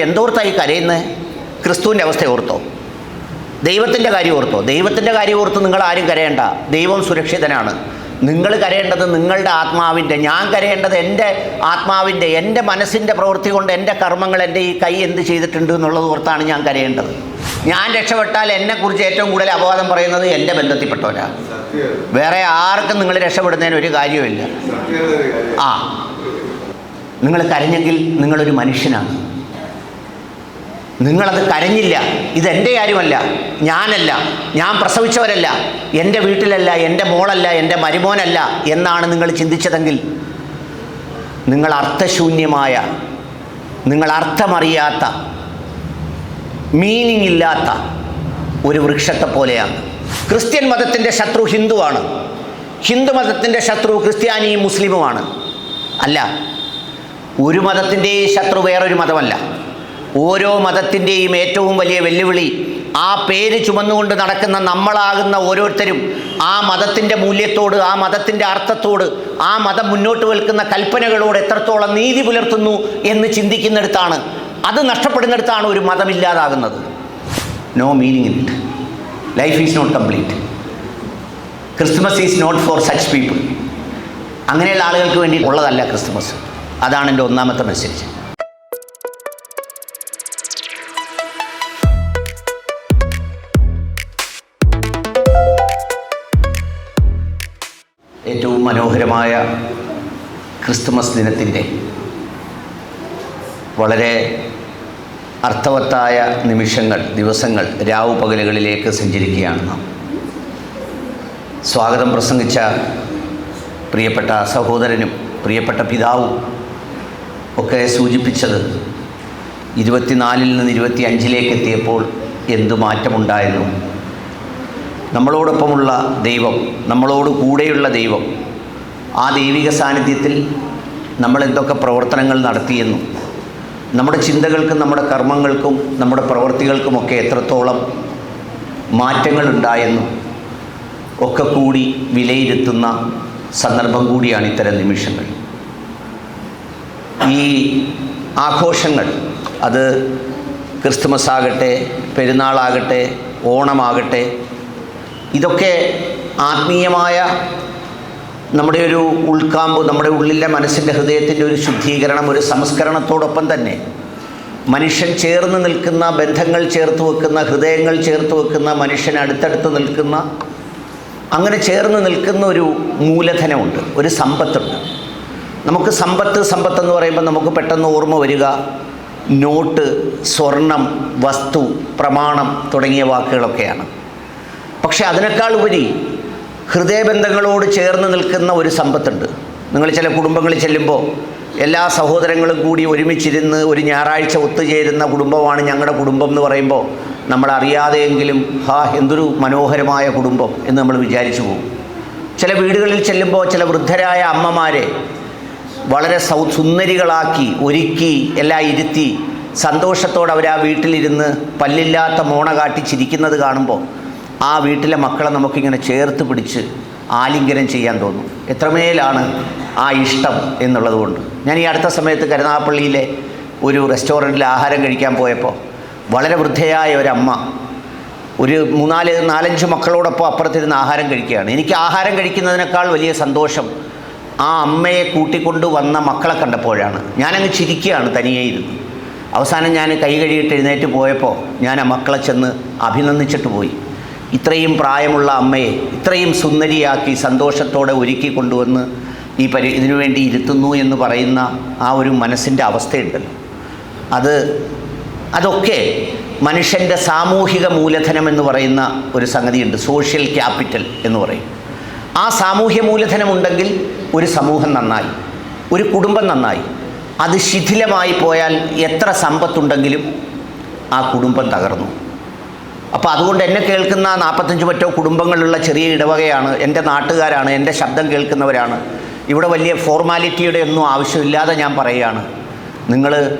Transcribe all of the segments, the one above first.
എന്തോർത്തായി കരയുന്നത് ക്രിസ്തുവിന്റെ അവസ്ഥ ഓർത്തോ. ദൈവത്തിന്റെ കാര്യം ഓർത്തോ. ദൈവത്തിന്റെ കാര്യം ഓർത്ത് നിങ്ങൾ ആരും കരയേണ്ട. ദൈവം സുരക്ഷിതനാണ്. നിങ്ങൾ കരയേണ്ടത് നിങ്ങളുടെ ആത്മാവിന്റെ ഞാൻ കരയേണ്ടത് എന്റെ ആത്മാവിന്റെ എന്റെ മനസ്സിന്റെ പ്രവൃത്തി കൊണ്ട് എന്റെ കർമ്മങ്ങൾ എന്റെ ഈ കൈ എന്ത് ചെയ്തിട്ടുണ്ട് എന്നുള്ളത് ഓർത്താണ് ഞാൻ കരയേണ്ടത്. ഞാൻ രക്ഷപ്പെട്ടാൽ എന്നെക്കുറിച്ച് ഏറ്റവും കൂടുതൽ അപവാദം പറയുന്നത് എന്റെ ബന്ധത്തിൽപ്പെട്ടവരാണ് വേറെ ആർക്കും നിങ്ങൾ രക്ഷപ്പെടുന്നതിന് ഒരു കാര്യമില്ല ആ. നിങ്ങൾ കരഞ്ഞെങ്കിൽ നിങ്ങളൊരു മനുഷ്യനാണ്. നിങ്ങളത് കരഞ്ഞില്ല. ഇതെന്റെ കാര്യമല്ല. ഞാനല്ല. ഞാൻ പ്രസവിച്ചവരല്ല. എന്റെ വീട്ടിലല്ല എന്റെ മോളല്ല എന്റെ മരുമോനല്ല എന്നാണ് നിങ്ങൾ ചിന്തിച്ചതെങ്കിൽ നിങ്ങൾ അർത്ഥശൂന്യമായ നിങ്ങൾ അർത്ഥമറിയാത്ത മീനിങ് ഇല്ലാത്ത ഒരു വൃക്ഷത്തെ പോലെയാണ് ക്രിസ്ത്യൻ മതത്തിന്റെ ശത്രു ഹിന്ദുവാണ്. ഹിന്ദു മതത്തിന്റെ ശത്രു ക്രിസ്ത്യാനിയും മുസ്ലിമുമാണ്. അല്ല ഒരു മതത്തിന്റെ ശത്രു വേറൊരു മതമല്ല. ഓരോ മതത്തിന്റെയും ഏറ്റവും വലിയ വെല്ലുവിളി ആ പേര് ചുമന്നുകൊണ്ട് നടക്കുന്ന നമ്മളാകുന്ന ഓരോരുത്തരും ആ മതത്തിന്റെ മൂല്യത്തോട് ആ മതത്തിന്റെ അർത്ഥത്തോട് ആ മതം മുന്നോട്ട് വെൽക്കുന്ന കൽപ്പനകളോട് എത്രത്തോളം നീതി പുലർത്തുന്നു എന്ന് ചിന്തിക്കുന്നിടത്താണ് അത് നഷ്ടപ്പെടുന്നിടത്താണ് ഒരു മതമില്ലാതാകുന്നത്. No meaning in it life is not complete Christmas is not for such people അങ്ങനെയുള്ള ആളുകൾക്ക് വേണ്ടി ഉള്ളതല്ല ക്രിസ്മസ് അതാണ് എന്റെ ഒന്നാമത്തെ മെസ്സേജ് മനോഹരമായ ക്രിസ്തുമസ് ദിനത്തിന്റെ വളരെ അർത്ഥവത്തായ നിമിഷങ്ങൾ ദിവസങ്ങൾ രാവു പകലുകളിലേക്ക് സഞ്ചരിക്കുകയാണ് നാം. സ്വാഗതം പ്രസംഗിച്ച പ്രിയപ്പെട്ട സഹോദരനും പ്രിയപ്പെട്ട പിതാവും ഒക്കെ സൂചിപ്പിച്ചത് ഇരുപത്തിനാലിൽ നിന്ന് ഇരുപത്തി അഞ്ചിലേക്ക് എത്തിയപ്പോൾ എന്തു മാറ്റമുണ്ടായിരുന്നു? നമ്മളോടൊപ്പമുള്ള ദൈവം നമ്മളോട് കൂടെയുള്ള ദൈവം ആ ദൈവിക സാന്നിധ്യത്തിൽ നമ്മൾ എന്തൊക്കെ പ്രവർത്തനങ്ങൾ നടത്തിയെന്നും നമ്മുടെ ചിന്തകൾക്കും നമ്മുടെ കർമ്മങ്ങൾക്കും നമ്മുടെ പ്രവൃത്തികൾക്കുമൊക്കെ എത്രത്തോളം മാറ്റങ്ങൾ ഉണ്ടായെന്നും ഒക്കെ കൂടി വിലയിരുത്തുന്ന സന്ദർഭം കൂടിയാണ് ഇത്തരം നിമിഷങ്ങൾ. ഈ ആഘോഷങ്ങൾ അത് ക്രിസ്തുമസ് ആകട്ടെ പെരുന്നാളാകട്ടെ ഓണമാകട്ടെ ഇതൊക്കെ ആത്മീയമായ നമ്മുടെ ഒരു ഉൾക്കാമ്പ് നമ്മുടെ ഉള്ളിലെ മനസ്സിന്റെ ഹൃദയത്തിന്റെ ഒരു ശുദ്ധീകരണം ഒരു സംസ്കരണത്തോടൊപ്പം തന്നെ മനുഷ്യൻ ചേർന്ന് നിൽക്കുന്ന ബന്ധങ്ങൾ ചേർത്ത് വെക്കുന്ന ഹൃദയങ്ങൾ ചേർത്ത് വെക്കുന്ന മനുഷ്യൻ അടുത്തടുത്ത് നിൽക്കുന്ന അങ്ങനെ ചേർന്ന് നിൽക്കുന്ന ഒരു മൂലധനമുണ്ട് ഒരു സമ്പത്തുണ്ട്. നമുക്ക് സമ്പത്ത് സമ്പത്ത് എന്ന് പറയുമ്പോൾ നമുക്ക് പെട്ടെന്ന് ഓർമ്മ വരിക നോട്ട് സ്വർണം വസ്തു പ്രമാണം തുടങ്ങിയ വാക്കുകളൊക്കെയാണ്. പക്ഷെ അതിനേക്കാൾ ഉപരി ഹൃദയബന്ധങ്ങളോട് ചേർന്ന് നിൽക്കുന്ന ഒരു സമ്പത്തുണ്ട്. നിങ്ങൾ ചില കുടുംബങ്ങളിൽ ചെല്ലുമ്പോൾ എല്ലാ സഹോദരങ്ങളും കൂടി ഒരുമിച്ചിരുന്ന് ഒരു ഞായറാഴ്ച ഒത്തുചേരുന്ന കുടുംബമാണ് ഞങ്ങളുടെ കുടുംബം എന്ന് പറയുമ്പോൾ നമ്മൾ അറിയാതെയെങ്കിലും ഹാ എന്തൊരു മനോഹരമായ കുടുംബം എന്ന് നമ്മൾ വിചാരിച്ചു പോകും. ചില വീടുകളിൽ ചെല്ലുമ്പോൾ ചില വൃദ്ധരായ അമ്മമാരെ വളരെ സൗ സുന്ദരികളാക്കി ഒരുക്കി എല്ലാം ഇരുത്തി സന്തോഷത്തോടെ അവർ ആ വീട്ടിലിരുന്ന് പല്ലില്ലാത്ത മോണ കാട്ടി ചിരിക്കുന്നത് കാണുമ്പോൾ ആ വീട്ടിലെ മക്കളെ നമുക്കിങ്ങനെ ചേർത്ത് പിടിച്ച് ആലിംഗനം ചെയ്യാൻ തോന്നും. എത്രമേലാണ് ആ ഇഷ്ടം എന്നുള്ളത് കൊണ്ട്. ഞാൻ ഈ അടുത്ത സമയത്ത് കരുനാഗപ്പള്ളിയിലെ ഒരു റെസ്റ്റോറന്റിൽ ആഹാരം കഴിക്കാൻ പോയപ്പോൾ വളരെ വൃദ്ധയായ ഒരമ്മ ഒരു മൂന്നാൽ നാലഞ്ച് മക്കളോടൊപ്പം അപ്പുറത്തിരുന്ന് ആഹാരം കഴിക്കുകയാണ്. എനിക്ക് ആഹാരം കഴിക്കുന്നതിനേക്കാൾ വലിയ സന്തോഷം ആ അമ്മയെ കൂട്ടിക്കൊണ്ട് വന്ന മക്കളെ കണ്ടപ്പോഴാണ്. ഞാനങ്ങ് ചിരിക്കുകയാണ് തനിയെ ഇരുന്ന്. അവസാനം ഞാൻ കൈ കഴുകിയിട്ട് എഴുന്നേറ്റ് പോയപ്പോൾ ഞാൻ ആ മക്കളെ ചെന്ന് അഭിനന്ദിച്ചിട്ട് പോയി. ഇത്രയും പ്രായമുള്ള അമ്മയെ ഇത്രയും സുന്ദരിയാക്കി സന്തോഷത്തോടെ ഒരുക്കി കൊണ്ടുവന്ന് ഈ പരി ഇതിനു വേണ്ടി ഇരുത്തുന്നു എന്ന് പറയുന്ന ആ ഒരു മനസ്സിന്റെ അവസ്ഥയുണ്ടല്ലോ. അത് അതൊക്കെ മനുഷ്യന്റെ സാമൂഹിക മൂലധനം എന്ന് പറയുന്ന ഒരു സംഗതിയുണ്ട്. സോഷ്യൽ ക്യാപിറ്റൽ എന്ന് പറയും. ആ സാമൂഹ്യ മൂലധനമുണ്ടെങ്കിൽ ഒരു സമൂഹം നന്നായി ഒരു കുടുംബം നന്നായി. അത് ശിഥിലമായി പോയാൽ എത്ര സമ്പത്തുണ്ടെങ്കിലും ആ കുടുംബം തകർന്നു. അപ്പോൾ അതുകൊണ്ട് എന്നെ കേൾക്കുന്ന നാൽപ്പത്തഞ്ച് മറ്റോ കുടുംബങ്ങളുള്ള ചെറിയ ഇടവകയാണ് എന്റെ നാട്ടുകാരാണ് എന്റെ ശബ്ദം കേൾക്കുന്നവരാണ്. ഇവിടെ വലിയ ഫോർമാലിറ്റിയുടെ ഒന്നും ആവശ്യമില്ലാതെ ഞാൻ പറയുകയാണ്. നിങ്ങൾ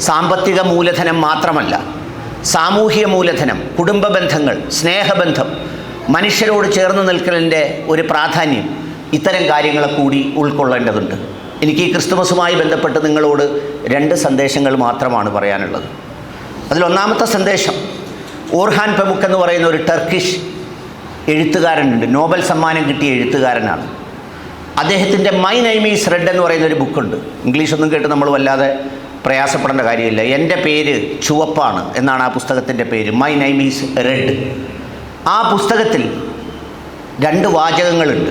സാമ്പത്തിക മൂലധനം മാത്രമല്ല സാമൂഹിക മൂലധനം കുടുംബ ബന്ധങ്ങൾ സ്നേഹബന്ധം മനുഷ്യരോട് ചേർന്ന് നിൽക്കലിന്റെ ഒരു പ്രാധാന്യം ഇത്തരം കാര്യങ്ങളെ കൂടി ഉൾക്കൊള്ളേണ്ടതുണ്ട്. എനിക്ക് ഈ ക്രിസ്തുമസുമായി ബന്ധപ്പെട്ട് നിങ്ങളോട് രണ്ട് സന്ദേശങ്ങൾ മാത്രമാണ് പറയാനുള്ളത്. അതിലൊന്നാമത്തെ സന്ദേശം ഓർഹാൻ പെമുക്ക് എന്ന് പറയുന്ന ഒരു ടർക്കിഷ് എഴുത്തുകാരനുണ്ട്. നോബൽ സമ്മാനം കിട്ടിയ എഴുത്തുകാരനാണ്. അദ്ദേഹത്തിന്റെ മൈ നൈം ഈസ് റെഡ് എന്ന് പറയുന്ന ഒരു ബുക്കുണ്ട് ഇംഗ്ലീഷൊന്നും കേട്ട് നമ്മൾ വല്ലാതെ പ്രയാസപ്പെടേണ്ട കാര്യമില്ല. എന്റെ പേര് ചുവപ്പാണ് എന്നാണ് ആ പുസ്തകത്തിന്റെ പേര്. മൈ നൈം ഈസ് റെഡ് ആ പുസ്തകത്തിൽ രണ്ട് വാചകങ്ങളുണ്ട്.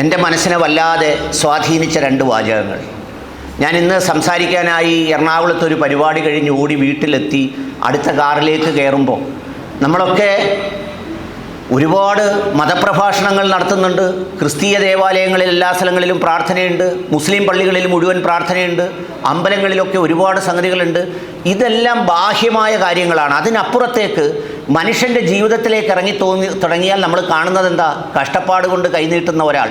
എന്റെ മനസ്സിനെ വല്ലാതെ സ്വാധീനിച്ച രണ്ട് വാചകങ്ങൾ. ഞാൻ ഇന്ന് സംസാരിക്കാനായി എറണാകുളത്ത് ഒരു പരിപാടി കഴിഞ്ഞ് ഓടി വീട്ടിലെത്തി അടുത്ത കാറിലേക്ക് കയറുമ്പോൾ നമ്മളൊക്കെ ഒരുപാട് മതപ്രഭാഷണങ്ങൾ നടത്തുന്നുണ്ട്. ക്രിസ്തീയ ദേവാലയങ്ങളിൽ എല്ലാ സ്ഥലങ്ങളിലും പ്രാർത്ഥനയുണ്ട്. മുസ്ലിം പള്ളികളിൽ മുഴുവൻ പ്രാർത്ഥനയുണ്ട്. അമ്പലങ്ങളിലൊക്കെ ഒരുപാട് സംഗതികളുണ്ട്. ഇതെല്ലാം ബാഹ്യമായ കാര്യങ്ങളാണ്. അതിനപ്പുറത്തേക്ക് മനുഷ്യന്റെ ജീവിതത്തിലേക്ക് ഇറങ്ങി തോന്നി തുടങ്ങിയാൽ നമ്മൾ കാണുന്നത് എന്താ കഷ്ടപ്പാട് കൊണ്ട് കൈനീട്ടുന്ന ഒരാൾ.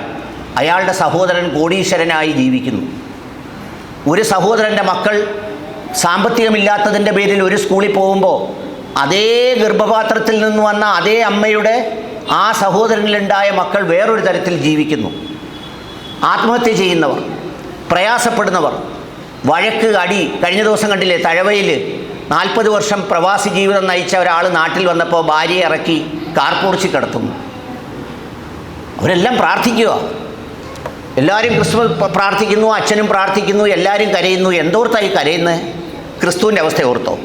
അയാളുടെ സഹോദരൻ കോടീശ്വരനായി ജീവിക്കുന്നു. ഒരു സഹോദരന്റെ മക്കൾ സാമ്പത്തികമില്ലാത്തതിന്റെ പേരിൽ ഒരു സ്കൂളിൽ പോകുമ്പോൾ അതേ ഗർഭപാത്രത്തിൽ നിന്ന് വന്ന അതേ അമ്മയുടെ ആ സഹോദരനിലുണ്ടായ മക്കൾ വേറൊരു തരത്തിൽ ജീവിക്കുന്നു. ആത്മഹത്യ ചെയ്യുന്നവർ പ്രയാസപ്പെടുന്നവർ വഴക്ക് അടി കഴിഞ്ഞ ദിവസം കണ്ടില്ലേ തഴവയിൽ നാൽപ്പത് വർഷം പ്രവാസി ജീവിതം നയിച്ച ഒരാൾ നാട്ടിൽ വന്നപ്പോൾ ഭാര്യയെ ഇറക്കി കാർപ്പൂർച്ചി കിടത്തുന്നു. അവരെല്ലാം പ്രാർത്ഥിക്കുക. എല്ലാവരും ക്രിസ്തു പ്രാർത്ഥിക്കുന്നു അച്ഛനും പ്രാർത്ഥിക്കുന്നു എല്ലാവരും കരയുന്നു. എന്തോർത്തായി കരയുന്നത് ക്രിസ്തുവിന്റെ അവസ്ഥ ഓർത്തോ.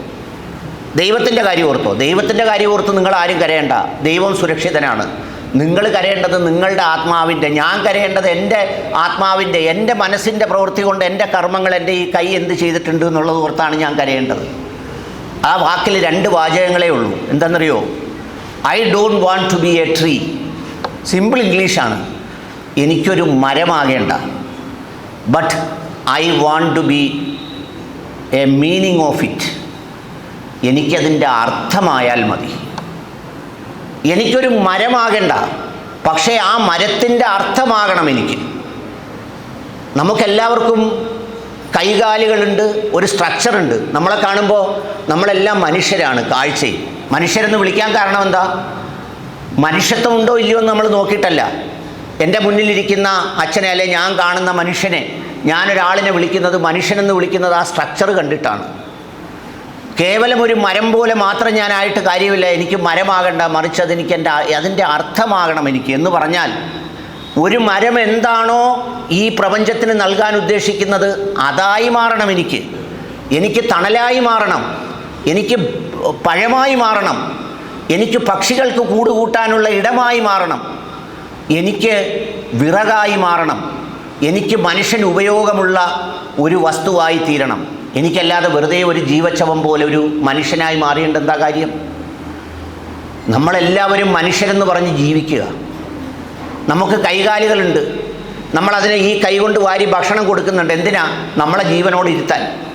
ദൈവത്തിന്റെ കാര്യം ഓർത്തോ. ദൈവത്തിന്റെ കാര്യം ഓർത്ത് നിങ്ങൾ ആരും കരയേണ്ട. ദൈവം സുരക്ഷിതനാണ്. നിങ്ങൾ കരയേണ്ടത് നിങ്ങളുടെ ആത്മാവിന്റെ ഞാൻ കരയേണ്ടത് എന്റെ ആത്മാവിന്റെ എന്റെ മനസ്സിന്റെ പ്രവൃത്തി കൊണ്ട് എന്റെ കർമ്മങ്ങൾ എന്റെ ഈ കൈ എന്ത് ചെയ്തിട്ടുണ്ട് എന്നുള്ളത് ഓർത്താണ് ഞാൻ കരയേണ്ടത്. ആ വാക്കിൽ രണ്ട് വാചകങ്ങളേ ഉള്ളൂ. എന്താണെന്നറിയോ? I don't want to be a tree. Simple ഇംഗ്ലീഷാണ്. എനിക്കൊരു മരമാകേണ്ട. But I want to be a meaning of it എനിക്കതിന്റെ അർത്ഥമായാൽ മതി. എനിക്കൊരു മരമാകണ്ട. പക്ഷേ ആ മരത്തിന്റെ അർത്ഥമാകണം എനിക്ക്. നമുക്കെല്ലാവർക്കും കൈകാലുകളുണ്ട് ഒരു സ്ട്രക്ചറുണ്ട് നമ്മളെ കാണുമ്പോൾ നമ്മളെല്ലാം മനുഷ്യരാണ് കാഴ്ചയിൽ. മനുഷ്യരെന്ന് വിളിക്കാൻ കാരണം എന്താ? മനുഷ്യത്വം ഉണ്ടോ ഇല്ലയോ എന്ന് നമ്മൾ നോക്കിയിട്ടല്ല. എന്റെ മുന്നിലിരിക്കുന്ന അച്ഛനെ അല്ലെ ഞാൻ കാണുന്ന മനുഷ്യനെ ഞാനൊരാളിനെ വിളിക്കുന്നത് മനുഷ്യനെന്ന് വിളിക്കുന്നത് ആ സ്ട്രക്ചർ കണ്ടിട്ടാണ്. കേവലം ഒരു മരം പോലെ മാത്രം ഞാനായിട്ട് കാര്യമില്ല. എനിക്ക് മരമാകണ്ട മറിച്ച് അതെനിക്ക് എന്റെ അതിന്റെ അർത്ഥമാകണം എനിക്ക്. എന്ന് പറഞ്ഞാൽ ഒരു മരം എന്താണോ ഈ പ്രപഞ്ചത്തിന് നൽകാൻ ഉദ്ദേശിക്കുന്നത് അതായി മാറണം എനിക്ക്. എനിക്ക് തണലായി മാറണം. എനിക്ക് പഴമായി മാറണം. എനിക്ക് പക്ഷികൾക്ക് കൂടുകൂട്ടാനുള്ള ഇടമായി മാറണം. എനിക്ക് വിറകായി മാറണം. എനിക്ക് മനുഷ്യന് ഉപയോഗമുള്ള ഒരു വസ്തുവായി തീരണം. എനിക്കല്ലാതെ വെറുതെ ഒരു ജീവച്ചവം പോലെ ഒരു മനുഷ്യനായി മാറിയേണ്ട എന്താ കാര്യം? നമ്മളെല്ലാവരും മനുഷ്യരെന്ന് പറഞ്ഞ് ജീവിക്കുക. നമുക്ക് കൈകാലുകളുണ്ട്. നമ്മളതിന് ഈ കൈകൊണ്ട് വാരി ഭക്ഷണം കൊടുക്കുന്നുണ്ട്. എന്തിനാ? നമ്മളെ ജീവനോട് ഇരുത്താൻ.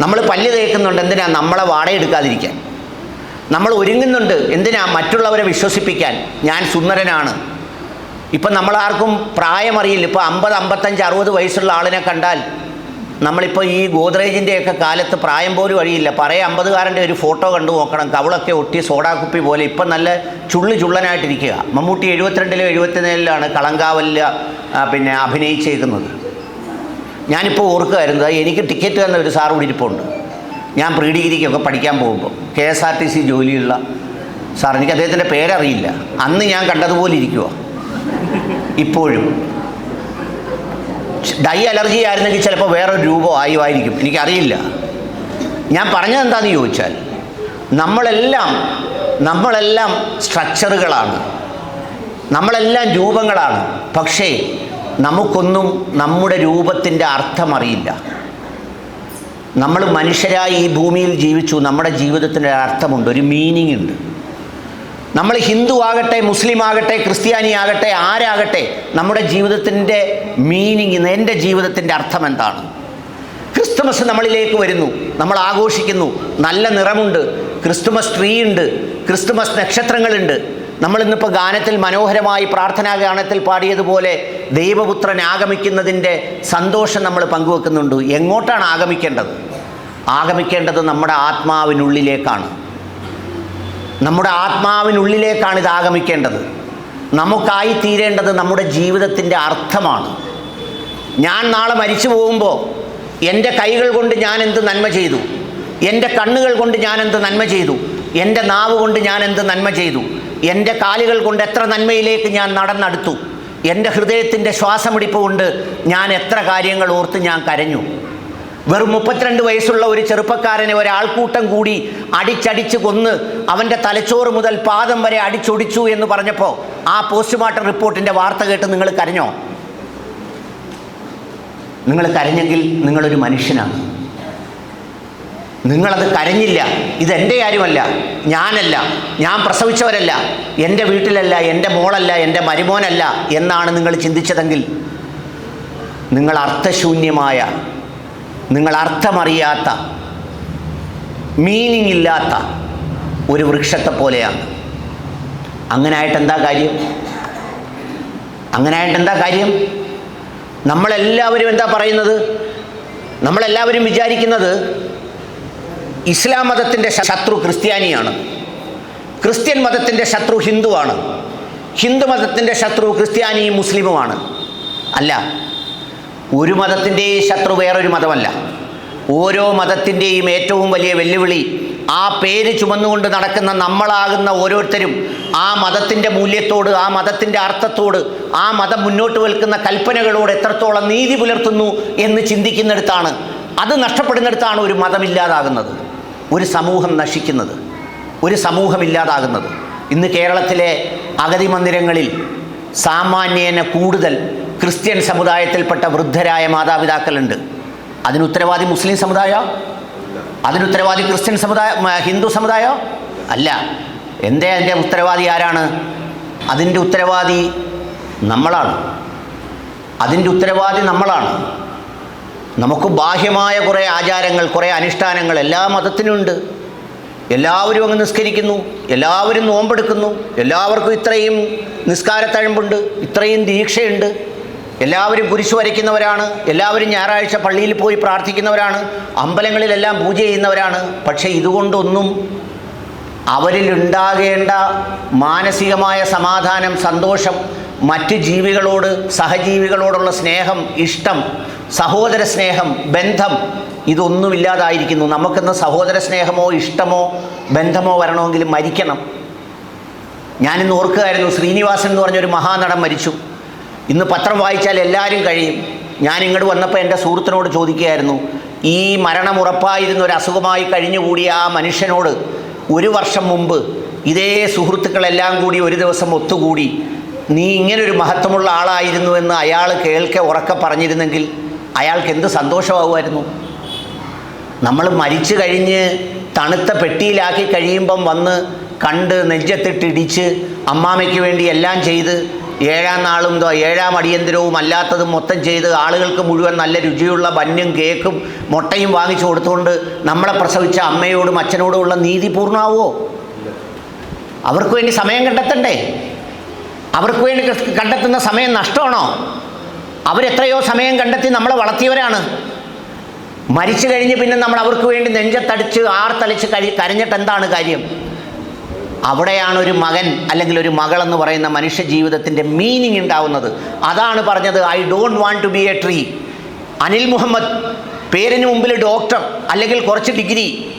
നമ്മൾ പല്ല് തേക്കുന്നുണ്ട്. എന്തിനാ? നമ്മളെ വാടയെടുക്കാതിരിക്കാൻ. നമ്മൾ ഒരുങ്ങുന്നുണ്ട്. എന്തിനാ മറ്റുള്ളവരെ വിശ്വസിപ്പിക്കാൻ? ഞാൻ സുന്ദരനാണ്. ഇപ്പം നമ്മളാർക്കും പ്രായമറിയില്ല. ഇപ്പോൾ അമ്പത് അമ്പത്തഞ്ച് അറുപത് വയസ്സുള്ള ആളിനെ കണ്ടാൽ നമ്മളിപ്പോൾ ഈ ഗോദ്രേജിന്റെയൊക്കെ കാലത്ത് പ്രായം പോലും വഴിയില്ല പറയ അമ്പതുകാരന്റെ ഒരു ഫോട്ടോ കണ്ടു നോക്കണം. കവളൊക്കെ ഒട്ടി സോഡാക്കുപ്പി പോലെ ഇപ്പം നല്ല ചുള്ളി ചുള്ളനായിട്ടിരിക്കുക. മമ്മൂട്ടി എഴുപത്തിരണ്ടിലോ എഴുപത്തിനാലിലാണ് കളങ്കാവലിൽ ആ, പിന്നെ അഭിനയിച്ചേക്കുന്നത്. ഞാനിപ്പോൾ ഓർക്കുമായിരുന്നു എനിക്ക് ടിക്കറ്റ് തന്ന ഒരു സാർ ഇരിപ്പുണ്ട്. ഞാൻ പ്രീ ഡിഗ്രിക്കൊക്കെ പഠിക്കാൻ പോകുമ്പോൾ K S R T C ജോലിയുള്ള സാർ എനിക്ക് അദ്ദേഹത്തിന്റെ പേരറിയില്ല. അന്ന് ഞാൻ കണ്ടതുപോലെ ഇരിക്കുക ഇപ്പോഴും. ഡൈ അലർജി ആയിരുന്നെങ്കിൽ ചിലപ്പോൾ വേറൊരു രൂപം ആയുമായിരിക്കും. എനിക്കറിയില്ല. ഞാൻ പറഞ്ഞത് എന്താണെന്ന് ചോദിച്ചാൽ നമ്മളെല്ലാം നമ്മളെല്ലാം സ്ട്രക്ചറുകളാണ്. നമ്മളെല്ലാം രൂപങ്ങളാണ്. പക്ഷേ നമുക്കൊന്നും നമ്മുടെ രൂപത്തിന്റെ അർത്ഥം അറിയില്ല. നമ്മൾ മനുഷ്യരായി ഈ ഭൂമിയിൽ ജീവിച്ചു നമ്മുടെ ജീവിതത്തിന് ഒരു അർത്ഥമുണ്ട് ഒരു മീനിങ് ഉണ്ട്. നമ്മൾ ഹിന്ദു ആകട്ടെ മുസ്ലിം ആകട്ടെ ക്രിസ്ത്യാനി ആകട്ടെ ആരാകട്ടെ നമ്മുടെ ജീവിതത്തിന്റെ മീനിങ് എന്റെ ജീവിതത്തിന്റെ അർത്ഥം എന്താണ്? ക്രിസ്തുമസ് നമ്മളിലേക്ക് വരുന്നു നമ്മൾ ആഘോഷിക്കുന്നു നല്ല നിറമുണ്ട് ക്രിസ്തുമസ് ട്രീ ഉണ്ട് ക്രിസ്തുമസ് നക്ഷത്രങ്ങളുണ്ട് നമ്മളിന്നിപ്പോൾ ഗാനത്തിൽ മനോഹരമായി പ്രാർത്ഥനാ ഗാനത്തിൽ പാടിയതുപോലെ ദൈവപുത്രൻ ആഗമിക്കുന്നതിന്റെ സന്തോഷം നമ്മൾ പങ്കുവെക്കുന്നുണ്ട്. എങ്ങോട്ടാണ് ആഗമിക്കേണ്ടത്? ആഗമിക്കേണ്ടത് നമ്മുടെ ആത്മാവിനുള്ളിലേക്കാണ്. നമ്മുടെ ആത്മാവിനുള്ളിലേക്കാണ് ഇത് ആഗമിക്കേണ്ടത്. നമുക്കായി തീരേണ്ടത് നമ്മുടെ ജീവിതത്തിന്റെ അർത്ഥമാണ്. ഞാൻ നാളെ മരിച്ചു പോകുമ്പോൾ എന്റെ കൈകൾ കൊണ്ട് ഞാൻ എന്ത് നന്മ ചെയ്തു? എന്റെ കണ്ണുകൾ കൊണ്ട് ഞാൻ എന്ത് നന്മ ചെയ്തു? എന്റെ നാവ് കൊണ്ട് ഞാൻ എന്ത് നന്മ ചെയ്തു? എന്റെ കാലുകൾ കൊണ്ട് എത്ര നന്മയിലേക്ക് ഞാൻ നടന്നെടുത്തു. എന്റെ ഹൃദയത്തിന്റെ ശ്വാസമിടിപ്പ് കൊണ്ട് ഞാൻ എത്ര കാര്യങ്ങൾ ഓർത്ത് ഞാൻ കരഞ്ഞു. വെറും മുപ്പത്തിരണ്ട് വയസ്സുള്ള ഒരു ചെറുപ്പക്കാരനെ ഒരാൾക്കൂട്ടം കൂടി അടിച്ചടിച്ച് കൊന്ന് അവന്റെ തലച്ചോറ് മുതൽ പാദം വരെ അടിച്ചൊടിച്ചു എന്ന് പറഞ്ഞപ്പോൾ ആ പോസ്റ്റ്മോർട്ടം റിപ്പോർട്ടിന്റെ വാർത്ത കേട്ട് നിങ്ങൾ കരഞ്ഞോ? നിങ്ങൾ കരഞ്ഞെങ്കിൽ നിങ്ങളൊരു മനുഷ്യനാണ്. നിങ്ങളത് കരഞ്ഞില്ല. ഇതെന്റെ കാര്യമല്ല. ഞാനല്ല. ഞാൻ പ്രസവിച്ചവരല്ല. എന്റെ വീട്ടിലല്ല എന്റെ മോളല്ല എന്റെ മരുമോനല്ല എന്നാണ് നിങ്ങൾ ചിന്തിച്ചതെങ്കിൽ നിങ്ങൾ അർത്ഥശൂന്യമായ നിങ്ങൾ അർത്ഥമറിയാത്ത മീനിങ് ഇല്ലാത്ത ഒരു വൃക്ഷത്തെ പോലെയാണ്. അങ്ങനെ ആയിട്ട് എന്താ കാര്യം? അങ്ങനെ ആയിട്ട് എന്താ കാര്യം? നമ്മളെല്ലാവരും എന്താ പറയുന്നത്? നമ്മളെല്ലാവരും വിചാരിക്കുന്നത് ഇസ്ലാം മതത്തിന്റെ ശത്രു ക്രിസ്ത്യാനിയാണ്. ക്രിസ്ത്യൻ മതത്തിന്റെ ശത്രു ഹിന്ദുവാണ്. ഹിന്ദു മതത്തിന്റെ ശത്രു ക്രിസ്ത്യാനിയും മുസ്ലിമുമാണ്. അല്ല ഒരു മതത്തിന്റെയും ശത്രു വേറൊരു മതമല്ല. ഓരോ മതത്തിന്റെയും ഏറ്റവും വലിയ വെല്ലുവിളി ആ പേര് ചുമന്നുകൊണ്ട് നടക്കുന്ന നമ്മളാകുന്ന ഓരോരുത്തരും ആ മതത്തിന്റെ മൂല്യത്തോട് ആ മതത്തിന്റെ അർത്ഥത്തോട് ആ മതം മുന്നോട്ട് വെൽക്കുന്ന കൽപ്പനകളോട് എത്രത്തോളം നീതി പുലർത്തുന്നു എന്ന് ചിന്തിക്കുന്നിടത്താണ്. അത് നഷ്ടപ്പെടുന്നിടത്താണ് ഒരു മതമില്ലാതാകുന്നത്. ഒരു സമൂഹം നശിക്കുന്നത് ഒരു സമൂഹം ഇല്ലാതാകുന്നത് ഇന്ന് കേരളത്തിലെ അഗതി മന്ദിരങ്ങളിൽ സാമാന്യേന കൂടുതൽ ക്രിസ്ത്യൻ സമുദായത്തിൽപ്പെട്ട വൃദ്ധരായ മാതാപിതാക്കളുണ്ട്. അതിന് ഉത്തരവാദി മുസ്ലിം സമുദായമോ അതിന് ഉത്തരവാദി ക്രിസ്ത്യൻ സമുദായ ഹിന്ദു സമുദായമോ അല്ല. എന്തേ അതിന്റെ ഉത്തരവാദി ആരാണ്? അതിന്റെ ഉത്തരവാദി നമ്മളാണ്. അതിന്റെ ഉത്തരവാദി നമ്മളാണ്. നമുക്ക് ബാഹ്യമായ കുറേ ആചാരങ്ങൾ കുറേ അനുഷ്ഠാനങ്ങൾ എല്ലാ മതത്തിനുണ്ട് എല്ലാവരും അങ്ങ് നിസ്കരിക്കുന്നു എല്ലാവരും നോമ്പെടുക്കുന്നു എല്ലാവർക്കും ഇത്രയും നിസ്കാരത്തഴമ്പുണ്ട് ഇത്രയും ദീക്ഷയുണ്ട്. എല്ലാവരും കുരിശു വരയ്ക്കുന്നവരാണ് എല്ലാവരും ഞായറാഴ്ച പള്ളിയിൽ പോയി പ്രാർത്ഥിക്കുന്നവരാണ് അമ്പലങ്ങളിലെല്ലാം പൂജ ചെയ്യുന്നവരാണ്. പക്ഷേ ഇതുകൊണ്ടൊന്നും അവരിലുണ്ടാകേണ്ട മാനസികമായ സമാധാനം സന്തോഷം മറ്റ് ജീവികളോട് സഹജീവികളോടുള്ള സ്നേഹം ഇഷ്ടം സഹോദര സ്നേഹം ബന്ധം ഇതൊന്നുമില്ലാതായിരിക്കുന്നു. നമുക്കിന്ന് സഹോദര സ്നേഹമോ ഇഷ്ടമോ ബന്ധമോ വരണമെങ്കിൽ മരിക്കണം. ഞാനിന്ന് ഓർക്കുകയായിരുന്നു ശ്രീനിവാസൻ എന്ന് പറഞ്ഞൊരു മഹാനടൻ മരിച്ചു. ഇന്ന് പത്രം വായിച്ചാൽ എല്ലാവരും കഴിയും. ഞാൻ ഇങ്ങോട്ട് വന്നപ്പോൾ എന്റെ സുഹൃത്തിനോട് ചോദിക്കുകയായിരുന്നു ഈ മരണം ഉറപ്പായിരുന്ന ഒരു അസുഖമായി കഴിഞ്ഞുകൂടിയ ആ മനുഷ്യനോട് ഒരു വർഷം മുമ്പ് ഇതേ സുഹൃത്തുക്കളെല്ലാം കൂടി ഒരു ദിവസം ഒത്തുകൂടി. നീ ഇങ്ങനൊരു മഹത്വമുള്ള ആളായിരുന്നു എന്ന് അയാൾ കേൾക്കെ ഉറക്കെ പറഞ്ഞിരുന്നെങ്കിൽ അയാൾക്ക് എന്ത് സന്തോഷമാകുമായിരുന്നു നമ്മൾ മരിച്ചു കഴിഞ്ഞ് തണുത്ത പെട്ടിയിലാക്കി കഴിയുമ്പം വന്ന് കണ്ട് നെഞ്ചത്തിട്ടിടിച്ച് അമ്മാമയ്ക്ക് വേണ്ടി എല്ലാം ചെയ്ത് ഏഴാം നാളും ഏഴാം അടിയന്തരവും അല്ലാത്തതും മൊത്തം ചെയ്ത് ആളുകൾക്ക് മുഴുവൻ നല്ല രുചിയുള്ള ബന്നും കേക്കും മുട്ടയും വാങ്ങിച്ചു കൊടുത്തുകൊണ്ട് നമ്മളെ പ്രസവിച്ച അമ്മയോടും അച്ഛനോടുമുള്ള നീതി പൂർണമാവോ അവർക്ക് വേണ്ടി സമയം കണ്ടെത്തണ്ടേ? അവർക്ക് വേണ്ടി കണ്ടെത്തുന്ന- സമയം നഷ്ടമാണോ? അവരെത്രയോ സമയം കണ്ടെത്തി നമ്മളെ വളർത്തിയവരാണ്. മരിച്ചു കഴിഞ്ഞ് പിന്നെ നമ്മൾ അവർക്ക് വേണ്ടി നെഞ്ചത്തടിച്ച് ആർത്തളിച്ച് കഴി കരഞ്ഞിട്ട് എന്താണ് കാര്യം? അവിടെയാണ് ഒരു മകൻ അല്ലെങ്കിൽ ഒരു മകൾ എന്ന് പറയുന്ന മനുഷ്യ ജീവിതത്തിന്റെ മീനിങ് ഉണ്ടാവുന്നത്. അതാണ് പറഞ്ഞത് I don't want to be a tree Anil Muhammad പേരിന് മുമ്പിൽ ഡോക്ടർ അല്ലെങ്കിൽ കുറച്ച് ഡിഗ്രി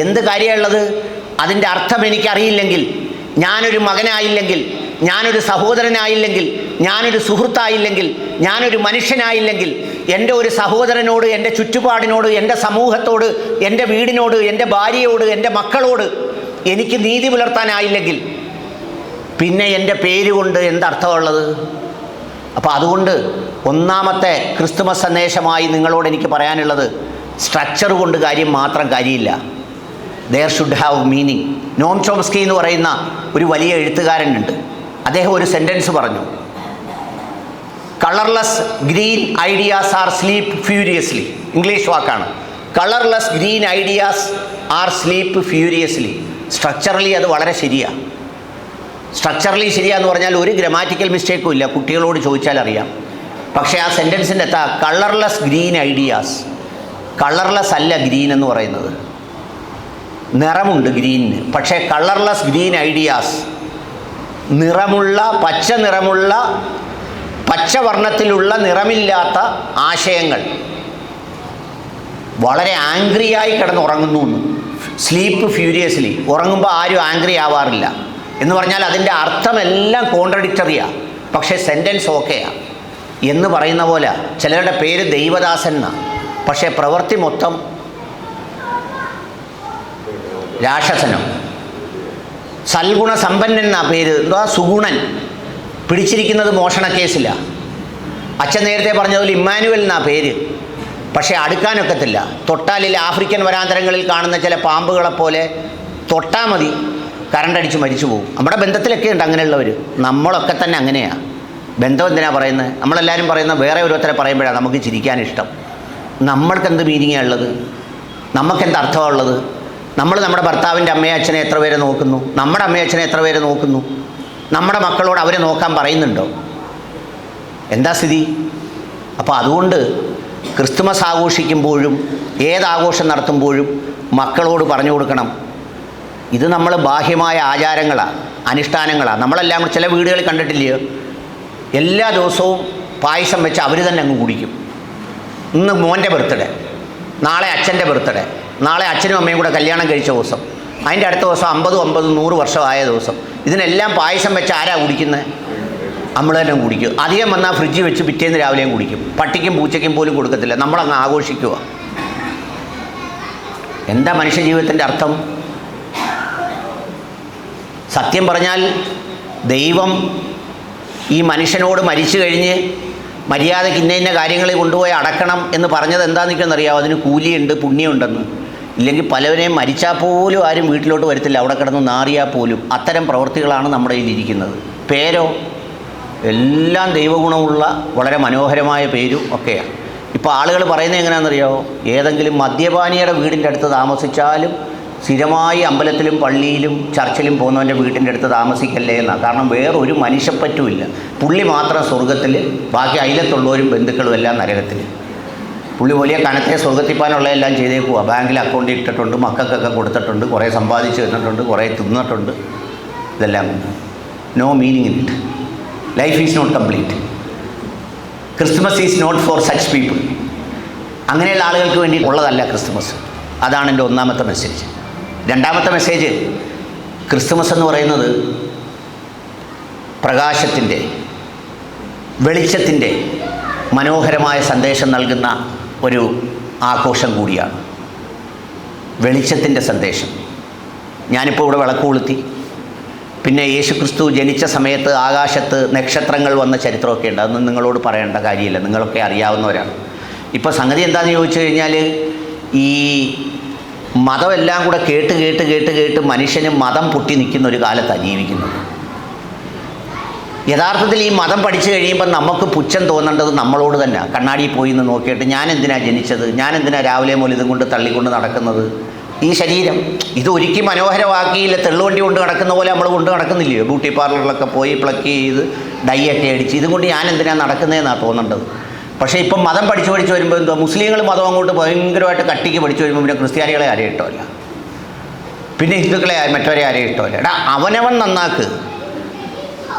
എന്ത് കാര്യമുള്ളത് അതിന്റെ അർത്ഥം എനിക്കറിയില്ലെങ്കിൽ ഞാനൊരു മകനായില്ലെങ്കിൽ ഞാനൊരു സഹോദരനായില്ലെങ്കിൽ ഞാനൊരു സുഹൃത്തായില്ലെങ്കിൽ ഞാനൊരു മനുഷ്യനായില്ലെങ്കിൽ എന്റെ ഒരു സഹോദരനോട് എന്റെ ചുറ്റുപാടിനോട് എന്റെ സമൂഹത്തോട് എന്റെ വീടിനോട് എന്റെ ഭാര്യയോട് എന്റെ മക്കളോട് എനിക്ക് നീതി പുലർത്താനായില്ലെങ്കിൽ പിന്നെ എന്റെ പേര് കൊണ്ട് എന്തർത്ഥമുള്ളത്? അപ്പോൾ അതുകൊണ്ട് ഒന്നാമത്തെ ക്രിസ്തുമസ് സന്ദേശമായി നിങ്ങളോട് എനിക്ക് പറയാനുള്ളത് സ്ട്രക്ചർ കൊണ്ട് കാര്യം മാത്രം കാര്യമില്ല. There should have meaning Noam Chomsky എന്ന് പറയുന്ന ഒരു വലിയ എഴുത്തുകാരനുണ്ട്. അദ്ദേഹം ഒരു സെന്റൻസ് പറഞ്ഞു. Colourless green ideas are sleep furiously English വാക്കാണ്. Colourless green ideas are sleep furiously structurally അത് വളരെ ശരിയാണ് സ്ട്രക്ചറലി ശരിയാന്ന് പറഞ്ഞാൽ ഒരു ഗ്രമാറ്റിക്കൽ മിസ്റ്റേക്കും ഇല്ല. കുട്ടികളോട് ചോദിച്ചാൽ അറിയാം. പക്ഷേ ആ സെന്റൻസിന്റെ എത്താ കളർലെസ് ഗ്രീൻ ഐഡിയാസ് കളർലെസ് അല്ല ഗ്രീൻ എന്ന് പറയുന്നത്. നിറമുണ്ട് ഗ്രീനിന് പക്ഷേ കളർലെസ് ഗ്രീൻ ഐഡിയാസ് നിറമുള്ള പച്ച നിറമുള്ള പച്ചവർണത്തിലുള്ള നിറമില്ലാത്ത ആശയങ്ങൾ. വളരെ ആംഗ്രിയായി കിടന്നുറങ്ങുന്നു സ്ലീപ്പ് ഫ്യൂരിയസ്ലി ഉറങ്ങുമ്പോൾ ആരും ആംഗ്രി ആവാറില്ല. എന്ന് പറഞ്ഞാൽ അതിന്റെ അർത്ഥമെല്ലാം കോൺട്രഡിക്ടറിയാണ് പക്ഷേ സെന്റൻസ് ഓക്കെയാണ് എന്ന് പറയുന്ന പോലെ ചിലരുടെ പേര് ദൈവദാസൻ എന്നാണ് പക്ഷേ പ്രവൃത്തി മൊത്തം രാക്ഷസനോ. സൽഗുണ സമ്പന്നൻ പേര്. എന്താ സുഗുണൻ. പിടിച്ചിരിക്കുന്നത് മോഷണ കേസില്ല അച്ഛൻ നേരത്തെ പറഞ്ഞതുപോലെ ഇമ്മാനുവൽ എന്നാ പേര്. പക്ഷേ അടുക്കാനൊക്കത്തില്ല. തൊട്ടാലിൽ ആഫ്രിക്കൻ വരാന്തരങ്ങളിൽ കാണുന്ന ചില പാമ്പുകളെ പോലെ തൊട്ടാൽ മതി കരണ്ടടിച്ച് മരിച്ചു പോകും നമ്മുടെ ബന്ധത്തിലൊക്കെ ഉണ്ട് അങ്ങനെയുള്ളവർ നമ്മളൊക്കെ തന്നെ അങ്ങനെയാണ് ബന്ധം എന്തിനാ പറയുന്നത്? നമ്മളെല്ലാവരും പറയുന്ന വേറെ ഓരോരുത്തരെ പറയുമ്പോഴാണ് നമുക്ക് ചിരിക്കാൻ ഇഷ്ടം. നമ്മൾക്ക് മീനിങ്ങാണ് ഉള്ളത് നമുക്കെന്ത് അർത്ഥമാണ് ഉള്ളത് നമ്മൾ നമ്മുടെ ഭർത്താവിന്റെ അമ്മയെ അച്ഛനെ എത്ര പേരെ നോക്കുന്നു? നമ്മുടെ അമ്മയെ അച്ഛനെ എത്ര പേരെ നോക്കുന്നു? നമ്മുടെ മക്കളോട് അവരെ നോക്കാൻ പറയുന്നുണ്ടോ? എന്താ സ്ഥിതി? അപ്പോൾ അതുകൊണ്ട് ക്രിസ്തുമസ് ആഘോഷിക്കുമ്പോഴും ഏതാഘോഷം നടത്തുമ്പോഴും മക്കളോട് പറഞ്ഞു കൊടുക്കണം. ഇത് നമ്മൾ ബാഹ്യമായ ആചാരങ്ങളാണ് അനുഷ്ഠാനങ്ങളാണ് നമ്മളെല്ലാം കൂടി ചില വീടുകളിൽ കണ്ടിട്ടില്ലയോ എല്ലാ ദിവസവും പായസം വെച്ച് അവർ തന്നെ അങ്ങ് കുടിക്കും. ഇന്ന് മോന്റെ ബർത്ത്ഡേ നാളെ അച്ഛന്റെ ബർത്ത്ഡേ. നാളെ അച്ഛനും അമ്മയും കൂടെ കല്യാണം കഴിച്ച ദിവസം. അതിന്റെ അടുത്ത ദിവസം അമ്പതും അമ്പതും നൂറ് വർഷമായ ദിവസം. ഇതിനെല്ലാം പായസം വെച്ച് ആരാ കുടിക്കുന്നത് നമ്മൾ തന്നെ കുടിക്കും. അധികം വന്നാൽ ഫ്രിഡ്ജിൽ വെച്ച് പിറ്റേന്ന് രാവിലെയും കുടിക്കും. പട്ടിക്കും പൂച്ചയ്ക്കും പോലും കൊടുക്കത്തില്ല. നമ്മളങ്ങ് ആഘോഷിക്കുക. എന്താ മനുഷ്യ ജീവിതത്തിന്റെ അർത്ഥം? സത്യം പറഞ്ഞാൽ ദൈവം ഈ മനുഷ്യനോട് മരിച്ചു കഴിഞ്ഞ് മര്യാദയ്ക്ക് ഇന്ന ഇന്ന കാര്യങ്ങളിൽ കൊണ്ടുപോയി അടക്കണം എന്ന് പറഞ്ഞത് എന്താണെന്ന് അറിയാമോ അതിന് കൂലിയുണ്ട് പുണ്യമുണ്ടെന്ന്. ഇല്ലെങ്കിൽ പലവരെയും മരിച്ചാൽ പോലും ആരും വീട്ടിലോട്ട് വരത്തില്ല. അവിടെ കിടന്ന് നാറിയാൽ പോലും. അത്തരം പ്രവൃത്തികളാണ് നമ്മുടെ കയ്യിലിരിക്കുന്നത് പേരോ? എല്ലാം ദൈവഗുണമുള്ള വളരെ മനോഹരമായ പേരും ഒക്കെയാണ്. ഇപ്പോൾ ആളുകൾ പറയുന്നത് എങ്ങനെയാണെന്നറിയാമോ ഏതെങ്കിലും മദ്യപാനിയുടെ വീടിന്റെ അടുത്ത് താമസിച്ചാലും സ്ഥിരമായി അമ്പലത്തിലും പള്ളിയിലും ചർച്ചിലും പോകുന്നവന്റെ വീട്ടിന്റെ അടുത്ത് താമസിക്കല്ലേ എന്നാണ് കാരണം വേറൊരു മനുഷ്യപ്പറ്റുമില്ല. പുള്ളി മാത്രം സ്വർഗത്തിൽ ബാക്കി അയലത്തുള്ളവരും ബന്ധുക്കളും എല്ലാം നരകത്തിൽ പുള്ളി വലിയ കനത്തെ സ്വർഗത്തിപ്പാനുള്ള എല്ലാം ചെയ്തേക്കുക ബാങ്കിൽ അക്കൗണ്ട് ഇട്ടിട്ടുണ്ട് മക്കൾക്കൊക്കെ കൊടുത്തിട്ടുണ്ട് കുറേ സമ്പാദിച്ച് തന്നിട്ടുണ്ട് കുറേ തിന്നിട്ടുണ്ട്. ഇതെല്ലാം no meaning in it life is not complete Christmas is not for such people അങ്ങനെയുള്ള ആളുകൾക്ക് വേണ്ടി ഉള്ളതല്ല ക്രിസ്മസ് അതാണ് എന്റെ ഒന്നാമത്തെ മെസ്സേജ് രണ്ടാമത്തെ മെസ്സേജ് ക്രിസ്മസ് എന്ന് പറയുന്നത് പ്രകാശത്തിന്റെ വെളിച്ചത്തിന്റെ മനോഹരമായ സന്ദേശം നൽകുന്ന ഒരു ആഘോഷം കൂടിയാണ്. വെളിച്ചത്തിന്റെ സന്ദേശം. ഞാനിപ്പോൾ ഇവിടെ വിളക്ക് കൊളുത്തി. പിന്നെ യേശുക്രിസ്തു ജനിച്ച സമയത്ത് ആകാശത്ത് നക്ഷത്രങ്ങൾ വന്ന ചരിത്രമൊക്കെ ഉണ്ട്. അതൊന്നും നിങ്ങളോട് പറയേണ്ട കാര്യമില്ല. നിങ്ങളൊക്കെ അറിയാവുന്നവരാണ്. ഇപ്പോൾ സംഗതി എന്താണെന്ന് ചോദിച്ചു കഴിഞ്ഞാൽ ഈ മതമെല്ലാം കൂടെ കേട്ട് കേട്ട് കേട്ട് കേട്ട് മനുഷ്യന് മതം പൊട്ടി നിൽക്കുന്ന ഒരു കാലത്താണ് ജീവിക്കുന്നത്. യഥാർത്ഥത്തിൽ ഈ മതം പഠിച്ചു കഴിയുമ്പോൾ നമുക്ക് പുച്ഛം തോന്നേണ്ടത് നമ്മളോട് തന്നെ. കണ്ണാടിയിൽ പോയി എന്ന് നോക്കിയിട്ട് ഞാൻ എന്തിനാ ജനിച്ചത്? ഞാൻ എന്തിനാ രാവിലെ മുതൽ കൊണ്ട് തള്ളിക്കൊണ്ട് നടക്കുന്നത്? ഈ ശരീരം ഇത് ഒരുക്കി മനോഹരമാക്കിയില്ല. തെള്ളുവണ്ടി കൊണ്ട് നടക്കുന്ന പോലെ നമ്മൾ കൊണ്ട് നടക്കുന്നില്ലയോ? ബ്യൂട്ടി പാർലറിലൊക്കെ പോയി പ്ലക്ക് ചെയ്ത് ഡൈ അടിച്ച് ഇതും കൊണ്ട് ഞാൻ എന്തിനാണ് നടക്കുന്നതെന്നാണ് തോന്നേണ്ടത്. പക്ഷേ ഇപ്പം മതം പഠിച്ചു പഠിച്ചു വരുമ്പോൾ എന്തോ? മുസ്ലിങ്ങൾ മതം അങ്ങോട്ട് ഭയങ്കരമായിട്ട് കട്ടിക്ക് പഠിച്ചു വരുമ്പോൾ പിന്നെ ക്രിസ്ത്യാനികളെ ആരെയും ഇഷ്ടമല്ല പിന്നെ ഹിന്ദുക്കളെ മറ്റവരെ ആരെയും ഇഷ്ടമല്ല എടാ അവനവൻ നന്നാക്ക്.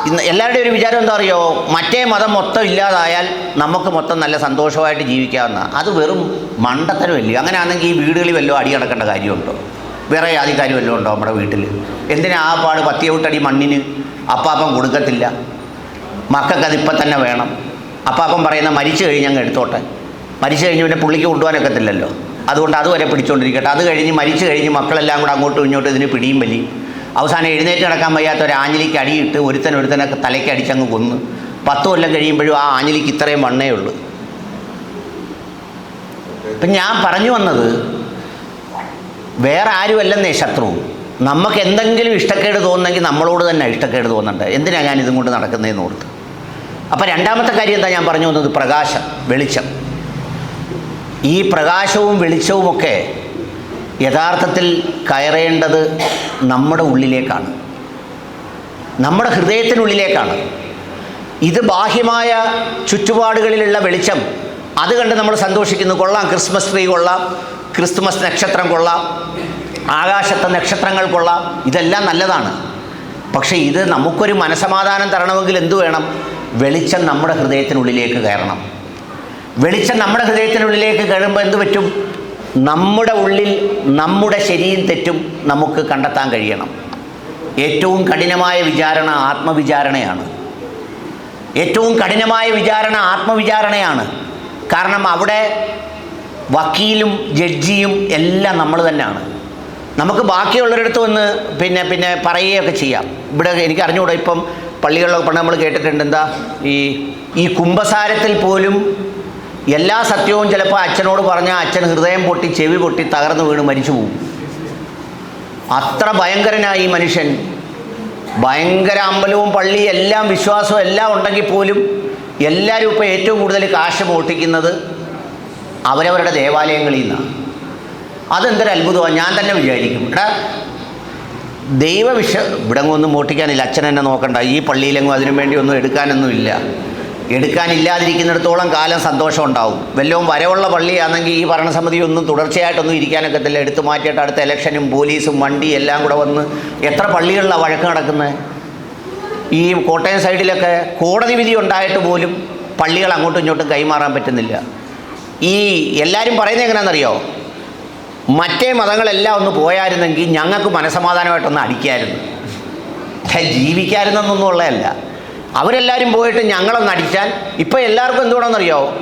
ഇന്ന് എല്ലാവരുടെയും ഒരു വിചാരം എന്താ അറിയോ? മറ്റേ മതം മൊത്തം ഇല്ലാതായാൽ നമുക്ക് മൊത്തം നല്ല സന്തോഷമായിട്ട് ജീവിക്കാവുന്ന അത് വെറും മണ്ടത്തരമല്ലേ? അങ്ങനെ ആണെങ്കിൽ ഈ വീടുകളിൽ വല്ലതും അടി നടക്കേണ്ട കാര്യമുണ്ടോ? വേറെ ജാതിക്കാർ വല്ലതും ഉണ്ടോ നമ്മുടെ വീട്ടിൽ? എന്തിനാ ആ പാട് പത്തിയോട്ടടി മണ്ണിന് അപ്പാപ്പം കൊടുക്കത്തില്ല? മക്കൾക്ക് അതിപ്പം തന്നെ വേണം. അപ്പാപ്പം പറയുന്ന മരിച്ചു കഴിഞ്ഞ് അങ്ങ് എടുത്തോട്ടെ. മരിച്ചു കഴിഞ്ഞ് പിന്നെ പുള്ളിക്ക് കൊണ്ടുപോകാനൊക്കത്തില്ലല്ലോ അതുകൊണ്ട് അതുവരെ പിടിച്ചുകൊണ്ടിരിക്കട്ടെ അത് കഴിഞ്ഞ് മരിച്ചു കഴിഞ്ഞ് മക്കളെല്ലാം കൂടെ അങ്ങോട്ടും ഇങ്ങോട്ടും ഇതിന് പിടിയും വലി അവസാനം എഴുന്നേറ്റ് നടക്കാൻ വയ്യാത്ത ഒരു ആഞ്ഞിലിക്ക് അടിയിട്ട് ഒരുത്തൻ ഒരുത്തനൊക്കെ തലയ്ക്ക് അടിച്ചങ്ങ് കൊന്ന് പത്ത് കൊല്ലം കഴിയുമ്പോഴും ആ ആഞ്ഞിലിക്ക് ഇത്രയും വണ്ണേ ഉള്ളൂ. ഇപ്പം ഞാൻ പറഞ്ഞു വന്നത് വേറെ ആരുമല്ലെന്നേ ശത്രു. നമുക്ക് എന്തെങ്കിലും ഇഷ്ടക്കേട് തോന്നുന്നെങ്കിൽ നമ്മളോട് തന്നെ ഇഷ്ടക്കേട് തോന്നുന്നുണ്ട് എന്തിനാ ഞാൻ ഇതും കൊണ്ട് നടക്കുന്നതെന്ന് ഓർത്ത്? അപ്പോൾ രണ്ടാമത്തെ കാര്യം എന്താ ഞാൻ പറഞ്ഞു വന്നത്? പ്രകാശം വെളിച്ചം. ഈ പ്രകാശവും വെളിച്ചവുമൊക്കെ യഥാർത്ഥത്തിൽ കയറേണ്ടത് നമ്മുടെ ഉള്ളിലേക്കാണ്. നമ്മുടെ ഹൃദയത്തിനുള്ളിലേക്കാണ്. ഇത് ബാഹ്യമായ ചുറ്റുപാടുകളിലുള്ള വെളിച്ചം. അത് കണ്ട് നമ്മൾ സന്തോഷിക്കുന്നു. കൊള്ളാം. ക്രിസ്മസ് ട്രീ കൊള്ളാം. ക്രിസ്തുമസ് നക്ഷത്രം കൊള്ളാം. ആകാശത്തെ നക്ഷത്രങ്ങൾ കൊള്ളാം. ഇതെല്ലാം നല്ലതാണ്. പക്ഷേ ഇത് നമുക്കൊരു മനസമാധാനം തരണമെങ്കിൽ എന്തു വേണം? വെളിച്ചം നമ്മുടെ ഹൃദയത്തിനുള്ളിലേക്ക് കയറണം. വെളിച്ചം നമ്മുടെ ഹൃദയത്തിനുള്ളിലേക്ക് കയറുമ്പോൾ എന്ത് പറ്റും? നമ്മുടെ ഉള്ളിൽ നമ്മുടെ ശരിയും തെറ്റും നമുക്ക് കണ്ടെത്താൻ കഴിയണം. ഏറ്റവും കഠിനമായ വിചാരണ ആത്മവിചാരണയാണ്. ഏറ്റവും കഠിനമായ വിചാരണ ആത്മവിചാരണയാണ്. കാരണം അവിടെ വക്കീലും ജഡ്ജിയും എല്ലാം നമ്മൾ തന്നെയാണ്. നമുക്ക് ബാക്കിയുള്ളവരടുത്ത് വന്ന് പിന്നെ പിന്നെ പറയുകയൊക്കെ ചെയ്യാം. ഇവിടെ എനിക്ക് അറിഞ്ഞുകൂടാ ഇപ്പം പള്ളികളിലൊക്കെ പണ്ട് നമ്മൾ കേട്ടിട്ടുണ്ട് എന്താ? ഈ ഈ കുംഭസാരത്തിൽ പോലും എല്ലാ സത്യവും ചിലപ്പോൾ അച്ഛനോട് പറഞ്ഞാൽ അച്ഛൻ ഹൃദയം പൊട്ടി ചെവി പൊട്ടി തകർന്നു വീണ് മരിച്ചു പോകും. അത്ര ഭയങ്കരനായി ഈ മനുഷ്യൻ. ഭയങ്കര അമ്പലവും പള്ളി എല്ലാം വിശ്വാസവും എല്ലാം ഉണ്ടെങ്കിൽ പോലും എല്ലാവരും ഇപ്പോൾ ഏറ്റവും കൂടുതൽ കാശ് മോട്ടിക്കുന്നത് അവരവരുടെ ദേവാലയങ്ങളിൽ നിന്നാണ്. അതെന്തൊരു അത്ഭുതമാണ് ഞാൻ തന്നെ വിചാരിക്കും. എടാ ദൈവവിഷ ഇവിടെ ഒന്നും മോട്ടിക്കാനില്ല അച്ഛൻ എന്നെ നോക്കണ്ട. ഈ പള്ളിയിലെങ്ങും അതിനു വേണ്ടി ഒന്നും എടുക്കാനൊന്നുമില്ല. എടുക്കാനില്ലാതിരിക്കുന്നിടത്തോളം കാലം സന്തോഷം ഉണ്ടാവും വല്ലതും വരവുള്ള പള്ളിയാണെങ്കിൽ ഈ ഭരണസമിതി ഒന്നും തുടർച്ചയായിട്ടൊന്നും ഇരിക്കാനൊക്കത്തില്ല. എടുത്തു മാറ്റിയിട്ട് അടുത്ത ഇലക്ഷനും പോലീസും വണ്ടി എല്ലാം കൂടെ വന്ന് എത്ര പള്ളികളിലാണ് വഴക്ക് നടക്കുന്നത് ഈ കോട്ടയം സൈഡിലൊക്കെ കോടതി വിധി ഉണ്ടായിട്ട് പോലും പള്ളികൾ അങ്ങോട്ടും ഇങ്ങോട്ടും കൈമാറാൻ പറ്റുന്നില്ല. ഈ എല്ലാവരും പറയുന്നത് എങ്ങനെയാണെന്നറിയോ? മറ്റേ മതങ്ങളെല്ലാം ഒന്ന് പോയായിരുന്നെങ്കിൽ ഞങ്ങൾക്ക് മനസമാധാനമായിട്ടൊന്ന് അടിക്കായിരുന്നു. ഛെ, ജീവിക്കായിരുന്നെന്നൊന്നും ഉള്ളതല്ല. അവരെല്ലാവരും പോയിട്ട് ഞങ്ങളൊന്ന് അടിച്ചാൽ ഇപ്പം എല്ലാവർക്കും എന്തുകൊണ്ടെന്നറിയോ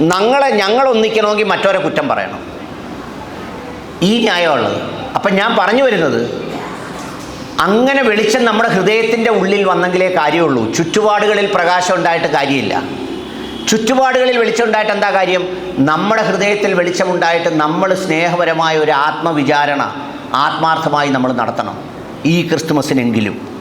ഞങ്ങളെ ഞങ്ങൾ ഒന്നിക്കണമെങ്കിൽ മറ്റോരെ കുറ്റം പറയണം. ഈ ന്യായമുള്ളത്. അപ്പം ഞാൻ പറഞ്ഞു വരുന്നത് അങ്ങനെ വെളിച്ചം നമ്മുടെ ഹൃദയത്തിന്റെ ഉള്ളിൽ വന്നെങ്കിലേ കാര്യമുള്ളൂ. ചുറ്റുപാടുകളിൽ പ്രകാശം ഉണ്ടായിട്ട് കാര്യമില്ല. ചുറ്റുപാടുകളിൽ വെളിച്ചം ഉണ്ടായിട്ട് എന്താ കാര്യം? നമ്മുടെ ഹൃദയത്തിൽ വെളിച്ചമുണ്ടായിട്ട് നമ്മൾ സ്നേഹപരമായ ഒരു ആത്മവിചാരണ ആത്മാർത്ഥമായി നമ്മൾ നടത്തണം. ഈ ക്രിസ്തുമസിനെങ്കിലും.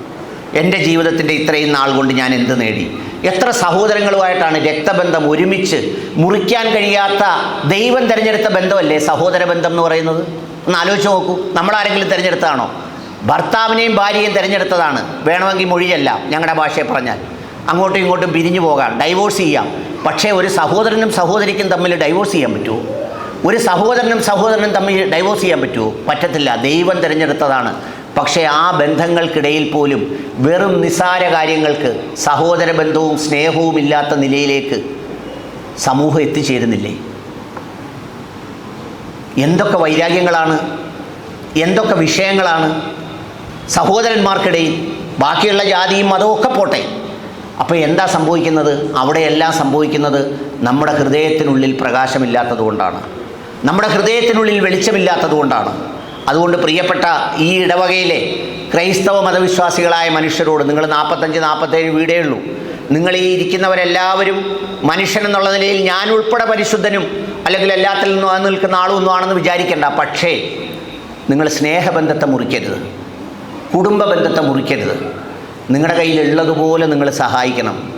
എന്റെ ജീവിതത്തിന്റെ ഇത്രയും നാൾ കൊണ്ട് ഞാൻ എന്ത് നേടി? എത്ര സഹോദരങ്ങളുമായിട്ടാണ് രക്തബന്ധം ഒരുമിച്ച് മുറിക്കാൻ കഴിയാത്ത ദൈവം തിരഞ്ഞെടുത്ത ബന്ധമല്ലേ സഹോദര ബന്ധം എന്ന് പറയുന്നത്? ഒന്ന് ആലോചിച്ച് നോക്കൂ. നമ്മളാരെങ്കിലും തിരഞ്ഞെടുത്തതാണോ? ഭർത്താവിനെയും ഭാര്യയും തിരഞ്ഞെടുത്തതാണ്. വേണമെങ്കിൽ മൊഴിയല്ല ഞങ്ങളുടെ ഭാഷയെ പറഞ്ഞാൽ. അങ്ങോട്ടും ഇങ്ങോട്ടും പിരിഞ്ഞു പോകാം. ഡൈവോഴ്സ് ചെയ്യാം. പക്ഷേ ഒരു സഹോദരനും സഹോദരിക്കും തമ്മിൽ ഡൈവോഴ്സ് ചെയ്യാൻ പറ്റുമോ? ഒരു സഹോദരനും സഹോദരനും തമ്മിൽ ഡൈവോഴ്സ് ചെയ്യാൻ പറ്റുമോ? പറ്റത്തില്ല. ദൈവം തിരഞ്ഞെടുത്തതാണ്. പക്ഷേ ആ ബന്ധങ്ങൾക്കിടയിൽ പോലും വെറും നിസാര കാര്യങ്ങൾക്ക് സഹോദര ബന്ധവും സ്നേഹവും ഇല്ലാത്ത നിലയിലേക്ക് സമൂഹം എത്തിച്ചേരുന്നില്ലേ? എന്തൊക്കെ വൈരാഗ്യങ്ങളാണ്? എന്തൊക്കെ വിഷയങ്ങളാണ്? സഹോദരന്മാർക്കിടയിൽ ബാക്കിയുള്ള ജാതിയും മതവും ഒക്കെ പോട്ടെ. അപ്പോൾ എന്താ സംഭവിക്കുന്നത്? അവിടെയെല്ലാം സംഭവിക്കുന്നത് നമ്മുടെ ഹൃദയത്തിനുള്ളിൽ പ്രകാശമില്ലാത്തതുകൊണ്ടാണ്. നമ്മുടെ ഹൃദയത്തിനുള്ളിൽ വെളിച്ചമില്ലാത്തത് കൊണ്ടാണ് അതുകൊണ്ട് പ്രിയപ്പെട്ട ഈ ഇടവകയിലെ ക്രൈസ്തവ മതവിശ്വാസികളായ മനുഷ്യരോട് നിങ്ങൾ നാൽപ്പത്തഞ്ച് നാൽപ്പത്തേഴ് വീടേ ഉള്ളൂ. നിങ്ങൾ ഈ ഇരിക്കുന്നവരെല്ലാവരും മനുഷ്യൻ എന്നുള്ള നിലയിൽ ഞാൻ ഉൾപ്പെടെ പരിശുദ്ധനും അല്ലെങ്കിൽ എല്ലാത്തിൽ നിന്നും നിൽക്കുന്ന ആളും ഒന്നും ആണെന്ന് വിചാരിക്കേണ്ട. പക്ഷേ നിങ്ങൾ സ്നേഹബന്ധത്തെ മുറിക്കരുത്. കുടുംബ ബന്ധത്തെ മുറിക്കരുത്. നിങ്ങളുടെ കയ്യിലുള്ളതുപോലെ നിങ്ങൾ സഹായിക്കണം.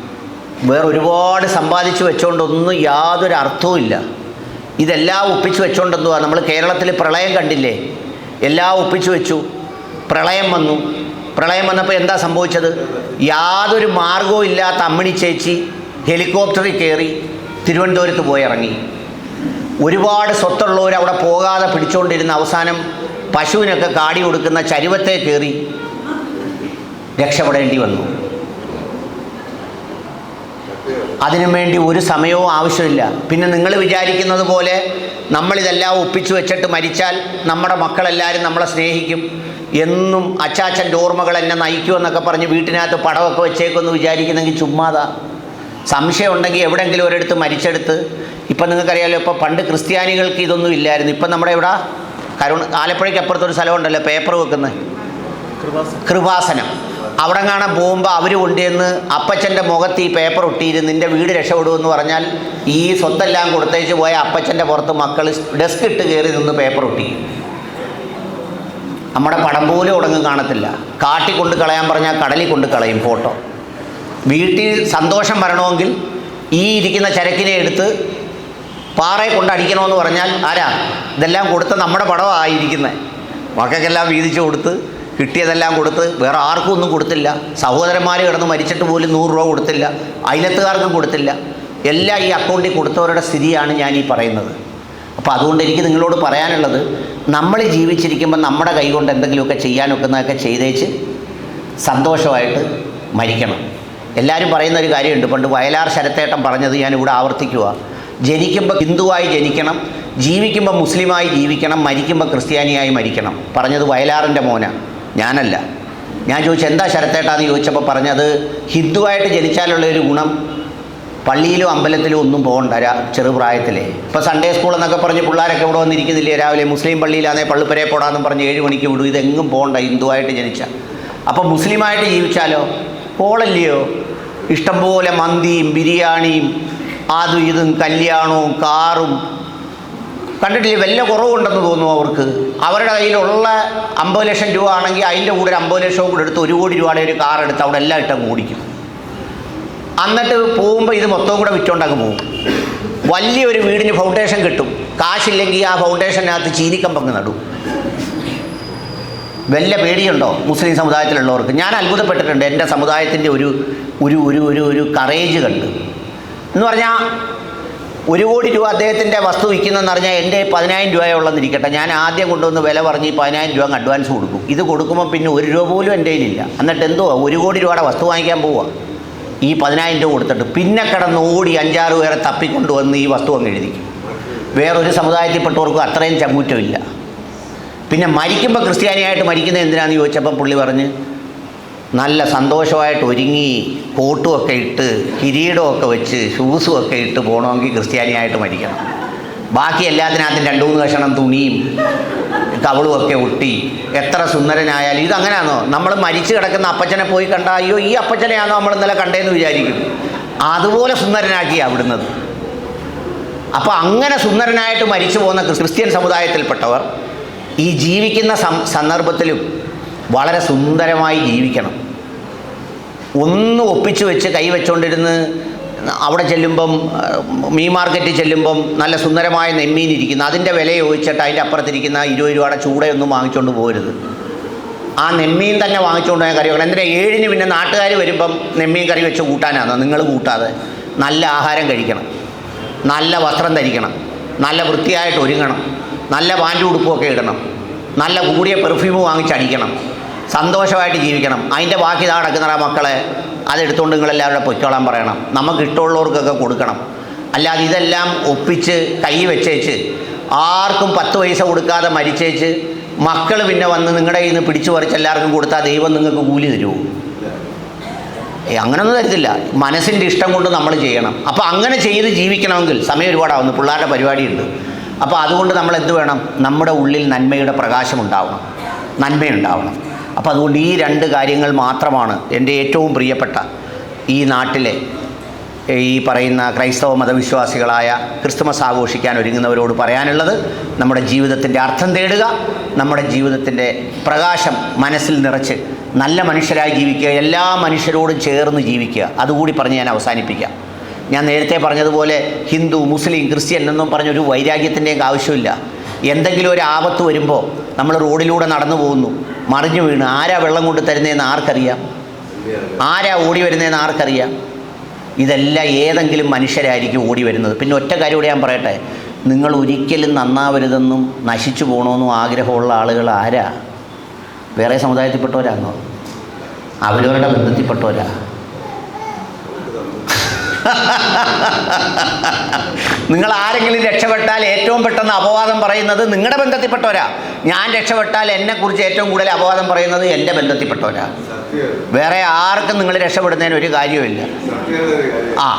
വേറെ ഒരുപാട് സമ്പാദിച്ചു വെച്ചുകൊണ്ടൊന്നും യാതൊരു അർത്ഥവും ഇല്ല. ഇതെല്ലാം ഒപ്പിച്ച് വെച്ചുകൊണ്ടെന്തുവാ നമ്മൾ കേരളത്തിൽ പ്രളയം കണ്ടില്ലേ? എല്ലാം ഒപ്പിച്ചു വെച്ചു. പ്രളയം വന്നു. പ്രളയം വന്നപ്പോൾ എന്താ സംഭവിച്ചത്? യാതൊരു മാർഗവും ഇല്ലാത്ത അമ്മിണി ചേച്ചി ഹെലികോപ്റ്ററിൽ കയറി തിരുവനന്തപുരത്ത് പോയി ഇറങ്ങി. ഒരുപാട് സ്വത്തുള്ളവർ അവിടെ പോകാതെ പിടിച്ചുകൊണ്ടിരുന്ന അവസാനം പശുവിനൊക്കെ കാടി കൊടുക്കുന്ന ചരുവത്തെ കയറി രക്ഷപ്പെടേണ്ടി വന്നു. അതിനും വേണ്ടി ഒരു സമയവും ആവശ്യമില്ല. പിന്നെ നിങ്ങൾ വിചാരിക്കുന്നത് പോലെ നമ്മളിതെല്ലാം ഒപ്പിച്ചു വെച്ചിട്ട് മരിച്ചാൽ നമ്മുടെ മക്കളെല്ലാവരും നമ്മളെ സ്നേഹിക്കും. എന്നും അച്ചാച്ചന്റെ ഓർമ്മകൾ എന്നെ നയിക്കുമെന്നൊക്കെ പറഞ്ഞ് വീട്ടിനകത്ത് പടമൊക്കെ വെച്ചേക്കുമെന്ന് വിചാരിക്കുന്നെങ്കിൽ ചുമ്മാതാ. സംശയം ഉണ്ടെങ്കിൽ എവിടെയെങ്കിലും ഒരിടത്ത് മരിച്ചെടുത്ത്. ഇപ്പം നിങ്ങൾക്കറിയാലോ ഇപ്പോൾ പണ്ട് ക്രിസ്ത്യാനികൾക്ക് ഇതൊന്നും ഇല്ലായിരുന്നു. ഇപ്പം നമ്മുടെ ഇവിടെ കരുണ ആലപ്പുഴയ്ക്ക് അപ്പുറത്തൊരു സ്ഥലമുണ്ടല്ലോ പേപ്പർ വെക്കുന്നത്. കൃപാസനം. അവിടെ കാണാൻ പോകുമ്പോൾ അവർ കൊണ്ടുവന്ന് അപ്പച്ചന്റെ മുഖത്ത് ഈ പേപ്പർ ഒട്ടിയിരുന്ന് നിന്റെ വീട് രക്ഷപ്പെടുമെന്ന് പറഞ്ഞാൽ ഈ സ്വത്തെല്ലാം കൊടുത്തേച്ച് പോയ അപ്പച്ചന്റെ പുറത്ത് മക്കൾ ഡെസ്ക് ഇട്ട് കയറി നിന്ന് പേപ്പർ ഒട്ടിക്കും. നമ്മുടെ പടം പോലും ഉടങ്ങും കാണത്തില്ല. കാട്ടി കൊണ്ട് കളയാൻ പറഞ്ഞാൽ കടലിൽ കൊണ്ട് കളയും ഫോട്ടോ. വീട്ടിൽ സന്തോഷം വരണമെങ്കിൽ ഈ ഇരിക്കുന്ന ചരക്കിനെ എടുത്ത് പാറയെ കൊണ്ട് അടിക്കണമെന്ന് പറഞ്ഞാൽ ആരാ? ഇതെല്ലാം കൊടുത്ത് നമ്മുടെ പടമായിരിക്കുന്നത് മക്കൾക്കെല്ലാം വീതിച്ച് കൊടുത്ത് കിട്ടിയതെല്ലാം കൊടുത്ത് വേറെ ആർക്കും ഒന്നും കൊടുത്തില്ല. സഹോദരന്മാർ കിടന്ന് മരിച്ചിട്ട് പോലും നൂറ് രൂപ കൊടുത്തില്ല. അയലത്തുകാർക്കും കൊടുത്തില്ല. എല്ലാം ഈ അക്കൗണ്ടിൽ കൊടുത്തവരുടെ സ്ഥിതിയാണ് ഞാൻ ഈ പറയുന്നത്. അപ്പോൾ അതുകൊണ്ട് എനിക്ക് നിങ്ങളോട് പറയാനുള്ളത് നമ്മൾ ജീവിച്ചിരിക്കുമ്പോൾ നമ്മുടെ കൈ കൊണ്ട് എന്തെങ്കിലുമൊക്കെ ചെയ്യാനൊക്കുന്നതൊക്കെ ചെയ്തേച്ച് സന്തോഷമായിട്ട് മരിക്കണം. എല്ലാവരും പറയുന്ന ഒരു കാര്യമുണ്ട്. പണ്ട് വയലാർ ശരത്തേട്ടൻ പറഞ്ഞത് ഞാൻ ഇവിടെ ആവർത്തിക്കുക. ജനിക്കുമ്പോൾ ഹിന്ദുവായി ജനിക്കണം ജീവിക്കുമ്പോൾ മുസ്ലിമായി ജീവിക്കണം മരിക്കുമ്പോൾ ക്രിസ്ത്യാനിയായി മരിക്കണം. പറഞ്ഞത് വയലാറിന്റെ മോന. ഞാനല്ല. ഞാൻ ചോദിച്ചു എന്താ ശരത്തേട്ടാന്ന് ചോദിച്ചപ്പോൾ പറഞ്ഞത് ഹിന്ദുവായിട്ട് ജനിച്ചാലുള്ള ഒരു ഗുണം പള്ളിയിലും അമ്പലത്തിലും ഒന്നും പോകണ്ട ചെറുപ്രായത്തിലേ. ഇപ്പോൾ സൺഡേ സ്കൂൾ എന്നൊക്കെ പറഞ്ഞ് പിള്ളേരൊക്കെ ഇവിടെ വന്നിരിക്കുന്നില്ലേ രാവിലെ? മുസ്ലിം പള്ളിയിലാണേ പള്ളിപ്പരെ പോടാന്നും പറഞ്ഞ് ഏഴ് മണിക്ക് വിടും. ഇതെങ്ങും പോകണ്ട ഹിന്ദുവായിട്ട് ജനിച്ച. അപ്പോൾ മുസ്ലിമായിട്ട് ജീവിച്ചാലോ? പോളല്ലയോ? ഇഷ്ടംപോലെ മന്തിയും ബിരിയാണിയും അതും ഇതും കല്യാണവും കാറും കണ്ടിട്ടില്ലേ? വല്ല കുറവുണ്ടെന്ന് തോന്നുന്നു അവർക്ക്. അവരുടെ കയ്യിലുള്ള അമ്പത് ലക്ഷം രൂപ ആണെങ്കിൽ അതിന്റെ കൂടെ ഒരു അമ്പത് ലക്ഷവും കൂടെ എടുത്ത് ഒരു കോടി രൂപയുടെ ഒരു കാർ എടുത്ത് അവിടെ എല്ലാം ഇട്ടങ്ങ് ഓടിക്കും. എന്നിട്ട് പോകുമ്പോൾ ഇത് മൊത്തവും കൂടെ വിറ്റോണ്ടങ്ങ് പോകും. വലിയൊരു വീടിന് ഫൗണ്ടേഷൻ കിട്ടും. കാശില്ലെങ്കിൽ ആ ഫൗണ്ടേഷനകത്ത് ചീനിക്കമ്പങ്ങ് നടും. വല്ല പേടിയുണ്ടോ മുസ്ലിം സമുദായത്തിലുള്ളവർക്ക്? ഞാൻ അത്ഭുതപ്പെട്ടിട്ടുണ്ട് എന്റെ സമുദായത്തിന്റെ ഒരു ഒരു ഒരു ഒരു ഒരു കറേജ് കണ്ട്. എന്ന് പറഞ്ഞാൽ ഒരു കോടി രൂപ അദ്ദേഹത്തിന്റെ വസ്തു വിൽക്കുന്നതെന്ന് പറഞ്ഞാൽ എന്റെ പതിനായിരം രൂപയുള്ളതെന്നിരിക്കട്ടെ ഞാൻ ആദ്യം കൊണ്ടുവന്ന് വില പറഞ്ഞ് പതിനായിരം രൂപ അഡ്വാൻസ് കൊടുക്കും. ഇത് കൊടുക്കുമ്പോൾ പിന്നെ ഒരു രൂപ പോലും എന്റെ കയ്യിലില്ല. എന്നിട്ട് എന്തോ ഒരു കോടി രൂപയുടെ വസ്തു വാങ്ങിക്കാൻ പോവുക ഈ പതിനായിരം രൂപ കൊടുത്തിട്ട് പിന്നെ കിടന്ന് ഓടി അഞ്ചാറ് പേരെ തപ്പിക്കൊണ്ടുവന്ന് ഈ വസ്തു അങ്ങ് എഴുതി വേറൊരു സമുദായത്തിൽപ്പെട്ടവർക്കും അത്രയും ചങ്കൂറ്റമില്ല പിന്നെ മരിക്കുമ്പോൾ ക്രിസ്ത്യാനിയായിട്ട് മരിക്കുന്നത് എന്തിനാണെന്ന് ചോദിച്ചപ്പം പുള്ളി പറഞ്ഞ് നല്ല സന്തോഷമായിട്ട് ഒരുങ്ങി കോട്ടുമൊക്കെ ഇട്ട് കിരീടമൊക്കെ വെച്ച് ഷൂസും ഒക്കെ ഇട്ട് പോകണമെങ്കിൽ ക്രിസ്ത്യാനിയായിട്ട് മരിക്കണം. ബാക്കി എല്ലാത്തിനകത്തും രണ്ട് മൂന്ന് കഷണം തുണിയും കവളുമൊക്കെ ഒട്ടി എത്ര സുന്ദരനായാലും ഇതങ്ങനെയാണോ? നമ്മൾ മരിച്ചു കിടക്കുന്ന അപ്പച്ചനെ പോയി കണ്ട അയ്യോ ഈ അപ്പച്ചനെയാണോ നമ്മൾ ഇന്നലെ കണ്ടേന്ന് വിചാരിക്കും. അതുപോലെ സുന്ദരനാക്കി അവിടുന്നത്. അപ്പോൾ അങ്ങനെ സുന്ദരനായിട്ട് മരിച്ചു പോകുന്ന ക്രിസ്ത്യൻ സമുദായത്തിൽപ്പെട്ടവർ ഈ ജീവിക്കുന്ന സന്ദർഭത്തിലും വളരെ സുന്ദരമായി ജീവിക്കണം. ഒന്ന് ഒപ്പിച്ചു വെച്ച് കൈ വെച്ചുകൊണ്ടിരുന്ന് അവിടെ ചെല്ലുമ്പം മീ മാർക്കറ്റിൽ ചെല്ലുമ്പം നല്ല സുന്ദരമായ നെമ്മീൻ ഇരിക്കുന്നു. അതിന്റെ വില ചോദിച്ചിട്ട് അതിന്റെ അപ്പുറത്തിരിക്കുന്ന ഇരുപത് രൂപയുടെ ചൂടയൊന്നും വാങ്ങിച്ചുകൊണ്ട് പോരുത്. ആ നെമ്മീൻ തന്നെ വാങ്ങിച്ചുകൊണ്ട് പോയാൽ കറി വെക്കണം എന്തിനാ ഏഴിന് പിന്നെ നാട്ടുകാർ വരുമ്പം നെമ്മീൻ കറി വെച്ച് കൂട്ടാനാണ് നിങ്ങൾ കൂട്ടാതെ. നല്ല ആഹാരം കഴിക്കണം. നല്ല വസ്ത്രം ധരിക്കണം. നല്ല വൃത്തിയായിട്ട് ഒരുങ്ങണം. നല്ല പാന്റ് ഉടുപ്പൊക്കെ ഇടണം. നല്ല കൂടിയ പെർഫ്യൂം വാങ്ങിച്ചടിക്കണം. സന്തോഷമായിട്ട് ജീവിക്കണം. അതിന്റെ ബാക്കി നടക്കുന്ന മക്കളെ. അതെടുത്തുകൊണ്ട് നിങ്ങളെല്ലാവരുടെ പൊയ്ക്കോളാൻ പറയണം. നമുക്ക് ഇഷ്ടമുള്ളവർക്കൊക്കെ കൊടുക്കണം. അല്ലാതെ ഇതെല്ലാം ഒപ്പിച്ച് കൈ വെച്ചേച്ച് ആർക്കും പത്ത് പൈസ കൊടുക്കാതെ മരിച്ചേച്ച് മക്കൾ പിന്നെ വന്ന് നിങ്ങളുടെ കയ്യിൽ നിന്ന് പിടിച്ചു പറിച്ച് എല്ലാവർക്കും കൊടുത്താൽ ദൈവം നിങ്ങൾക്ക് കൂലി തരുമോ? അങ്ങനൊന്നും തരത്തില്ല. മനസ്സിന്റെ ഇഷ്ടം കൊണ്ട് നമ്മൾ ചെയ്യണം. അപ്പോൾ അങ്ങനെ ചെയ്ത് ജീവിക്കണമെങ്കിൽ സമയം ഒരുപാടാവുന്നു. പിള്ളേരുടെ പരിപാടിയുണ്ട്. അപ്പോൾ അതുകൊണ്ട് നമ്മൾ എന്ത് വേണം? നമ്മുടെ ഉള്ളിൽ നന്മയുടെ പ്രകാശം ഉണ്ടാവണം നന്മയുണ്ടാവണം. അപ്പോൾ അതുകൊണ്ട് ഈ രണ്ട് കാര്യങ്ങൾ മാത്രമാണ് എന്റെ ഏറ്റവും പ്രിയപ്പെട്ട ഈ നാട്ടിലെ ഈ പറയുന്ന ക്രൈസ്തവ മതവിശ്വാസികളായ ക്രിസ്തുമസ് ആഘോഷിക്കാൻ ഒരുങ്ങുന്നവരോട് പറയാനുള്ളത് നമ്മുടെ ജീവിതത്തിന്റെ അർത്ഥം തേടുക നമ്മുടെ ജീവിതത്തിന്റെ പ്രകാശം മനസ്സിൽ നിറച്ച് നല്ല മനുഷ്യരായി ജീവിക്കുക എല്ലാ മനുഷ്യരോടും ചേർന്ന് ജീവിക്കുക. അതുകൂടി പറഞ്ഞ് ഞാൻ അവസാനിപ്പിക്കാം. ഞാൻ നേരത്തെ പറഞ്ഞതുപോലെ ഹിന്ദു മുസ്ലിം ക്രിസ്ത്യൻ എന്നും പറഞ്ഞൊരു വൈരാഗ്യത്തിന്റെയൊക്കെ ആവശ്യമില്ല. എന്തെങ്കിലും ഒരു ആപത്ത് വരുമ്പോൾ നമ്മൾ റോഡിലൂടെ നടന്നു പോകുന്നു. മറിഞ്ഞു വീണ്. ആരാ വെള്ളം കൊണ്ട് തരുന്നതെന്ന് ആർക്കറിയാം? ആരാ ഓടി വരുന്നതെന്ന് ആർക്കറിയാം? ഇതെല്ലാം ഏതെങ്കിലും മനുഷ്യരായിരിക്കും ഓടി വരുന്നത്. പിന്നെ ഒറ്റ കാര്യം കൂടെ ഞാൻ പറയട്ടെ. നിങ്ങൾ ഒരിക്കലും നന്നാവരുതെന്നും നശിച്ചു പോകണമെന്നും ആഗ്രഹമുള്ള ആളുകൾ ആരാ? വേറെ സമുദായത്തിൽപ്പെട്ടവരാണോ അവരവരുടെ ബന്ധത്തിൽപ്പെട്ടവരാ? നിങ്ങൾ ആരെങ്കിലും രക്ഷപ്പെട്ടാൽ ഏറ്റവും പെട്ടെന്ന് അപവാദം പറയുന്നത് നിങ്ങളുടെ ബന്ധത്തിൽപ്പെട്ടവരാ. ഞാൻ രക്ഷപ്പെട്ടാൽ എന്നെക്കുറിച്ച് ഏറ്റവും കൂടുതൽ അപവാദം പറയുന്നത് എന്റെ ബന്ധത്തിൽപ്പെട്ടവരാ. വേറെ ആർക്കും നിങ്ങൾ രക്ഷപ്പെടുന്നതിന് ഒരു കാര്യമില്ല ആ.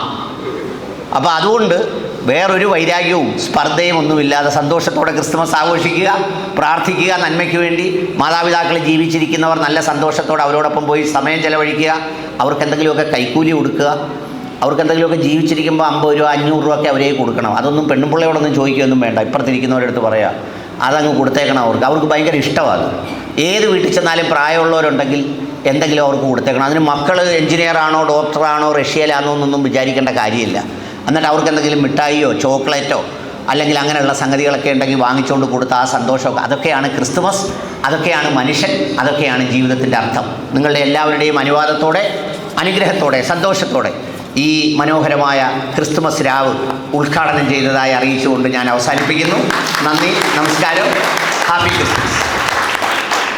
അപ്പോൾ അതുകൊണ്ട് വേറൊരു വൈരാഗ്യവും സ്പർദ്ധയും ഒന്നുമില്ലാതെ സന്തോഷത്തോടെ ക്രിസ്തുമസ് ആഘോഷിക്കുക പ്രാർത്ഥിക്കുക നന്മയ്ക്ക് വേണ്ടി മാതാപിതാക്കൾ ജീവിച്ചിരിക്കുന്നവർ നല്ല സന്തോഷത്തോടെ അവരോടൊപ്പം പോയി സമയം ചെലവഴിക്കുക അവർക്ക് എന്തെങ്കിലുമൊക്കെ കൈക്കൂലി കൊടുക്കുക അവർക്ക് എന്തെങ്കിലുമൊക്കെ ജീവിച്ചിരിക്കുമ്പോൾ അമ്പത് രൂപ അഞ്ഞൂറ് രൂപ ഒക്കെ അവരേ കൊടുക്കണം. അതൊന്നും പെണ്ണുപിള്ളയോടൊന്നും ചോദിക്കുകയൊന്നും വേണ്ട. ഇപ്പുറത്തിരിക്കുന്നവരടുത്ത് പറയാം അതങ്ങ് കൊടുത്തേക്കണം അവർക്ക്. അവർക്ക് ഭയങ്കര ഇഷ്ടമാണ്. ഏത് വീട്ടിൽ ചെന്നാലും പ്രായമുള്ളവരുണ്ടെങ്കിൽ എന്തെങ്കിലും അവർക്ക് കൊടുത്തേക്കണം. അതിന് മക്കൾ എഞ്ചിനീയറാണോ ഡോക്ടറാണോ റഷ്യയിലാണോ എന്നൊന്നും വിചാരിക്കേണ്ട കാര്യമില്ല. എന്നിട്ട് അവർക്ക് എന്തെങ്കിലും മിഠായിയോ ചോക്ലേറ്റോ അല്ലെങ്കിൽ അങ്ങനെയുള്ള സംഗതികളൊക്കെ ഉണ്ടെങ്കിൽ വാങ്ങിച്ചുകൊണ്ട് കൊടുത്ത ആ സന്തോഷമൊക്കെ. അതൊക്കെയാണ് ക്രിസ്തുമസ് അതൊക്കെയാണ് മനുഷ്യൻ അതൊക്കെയാണ് ജീവിതത്തിന്റെ അർത്ഥം. നിങ്ങളുടെ എല്ലാവരുടെയും അനുവാദത്തോടെ അനുഗ്രഹത്തോടെ സന്തോഷത്തോടെ ഈ മനോഹരമായ ക്രിസ്തുമസ് രാവ് ഉദ്ഘാടനം ചെയ്തതായി അറിയിച്ചുകൊണ്ട് ഞാൻ അവസാനിപ്പിക്കുന്നു. നന്ദി നമസ്കാരം. Happy Christmas.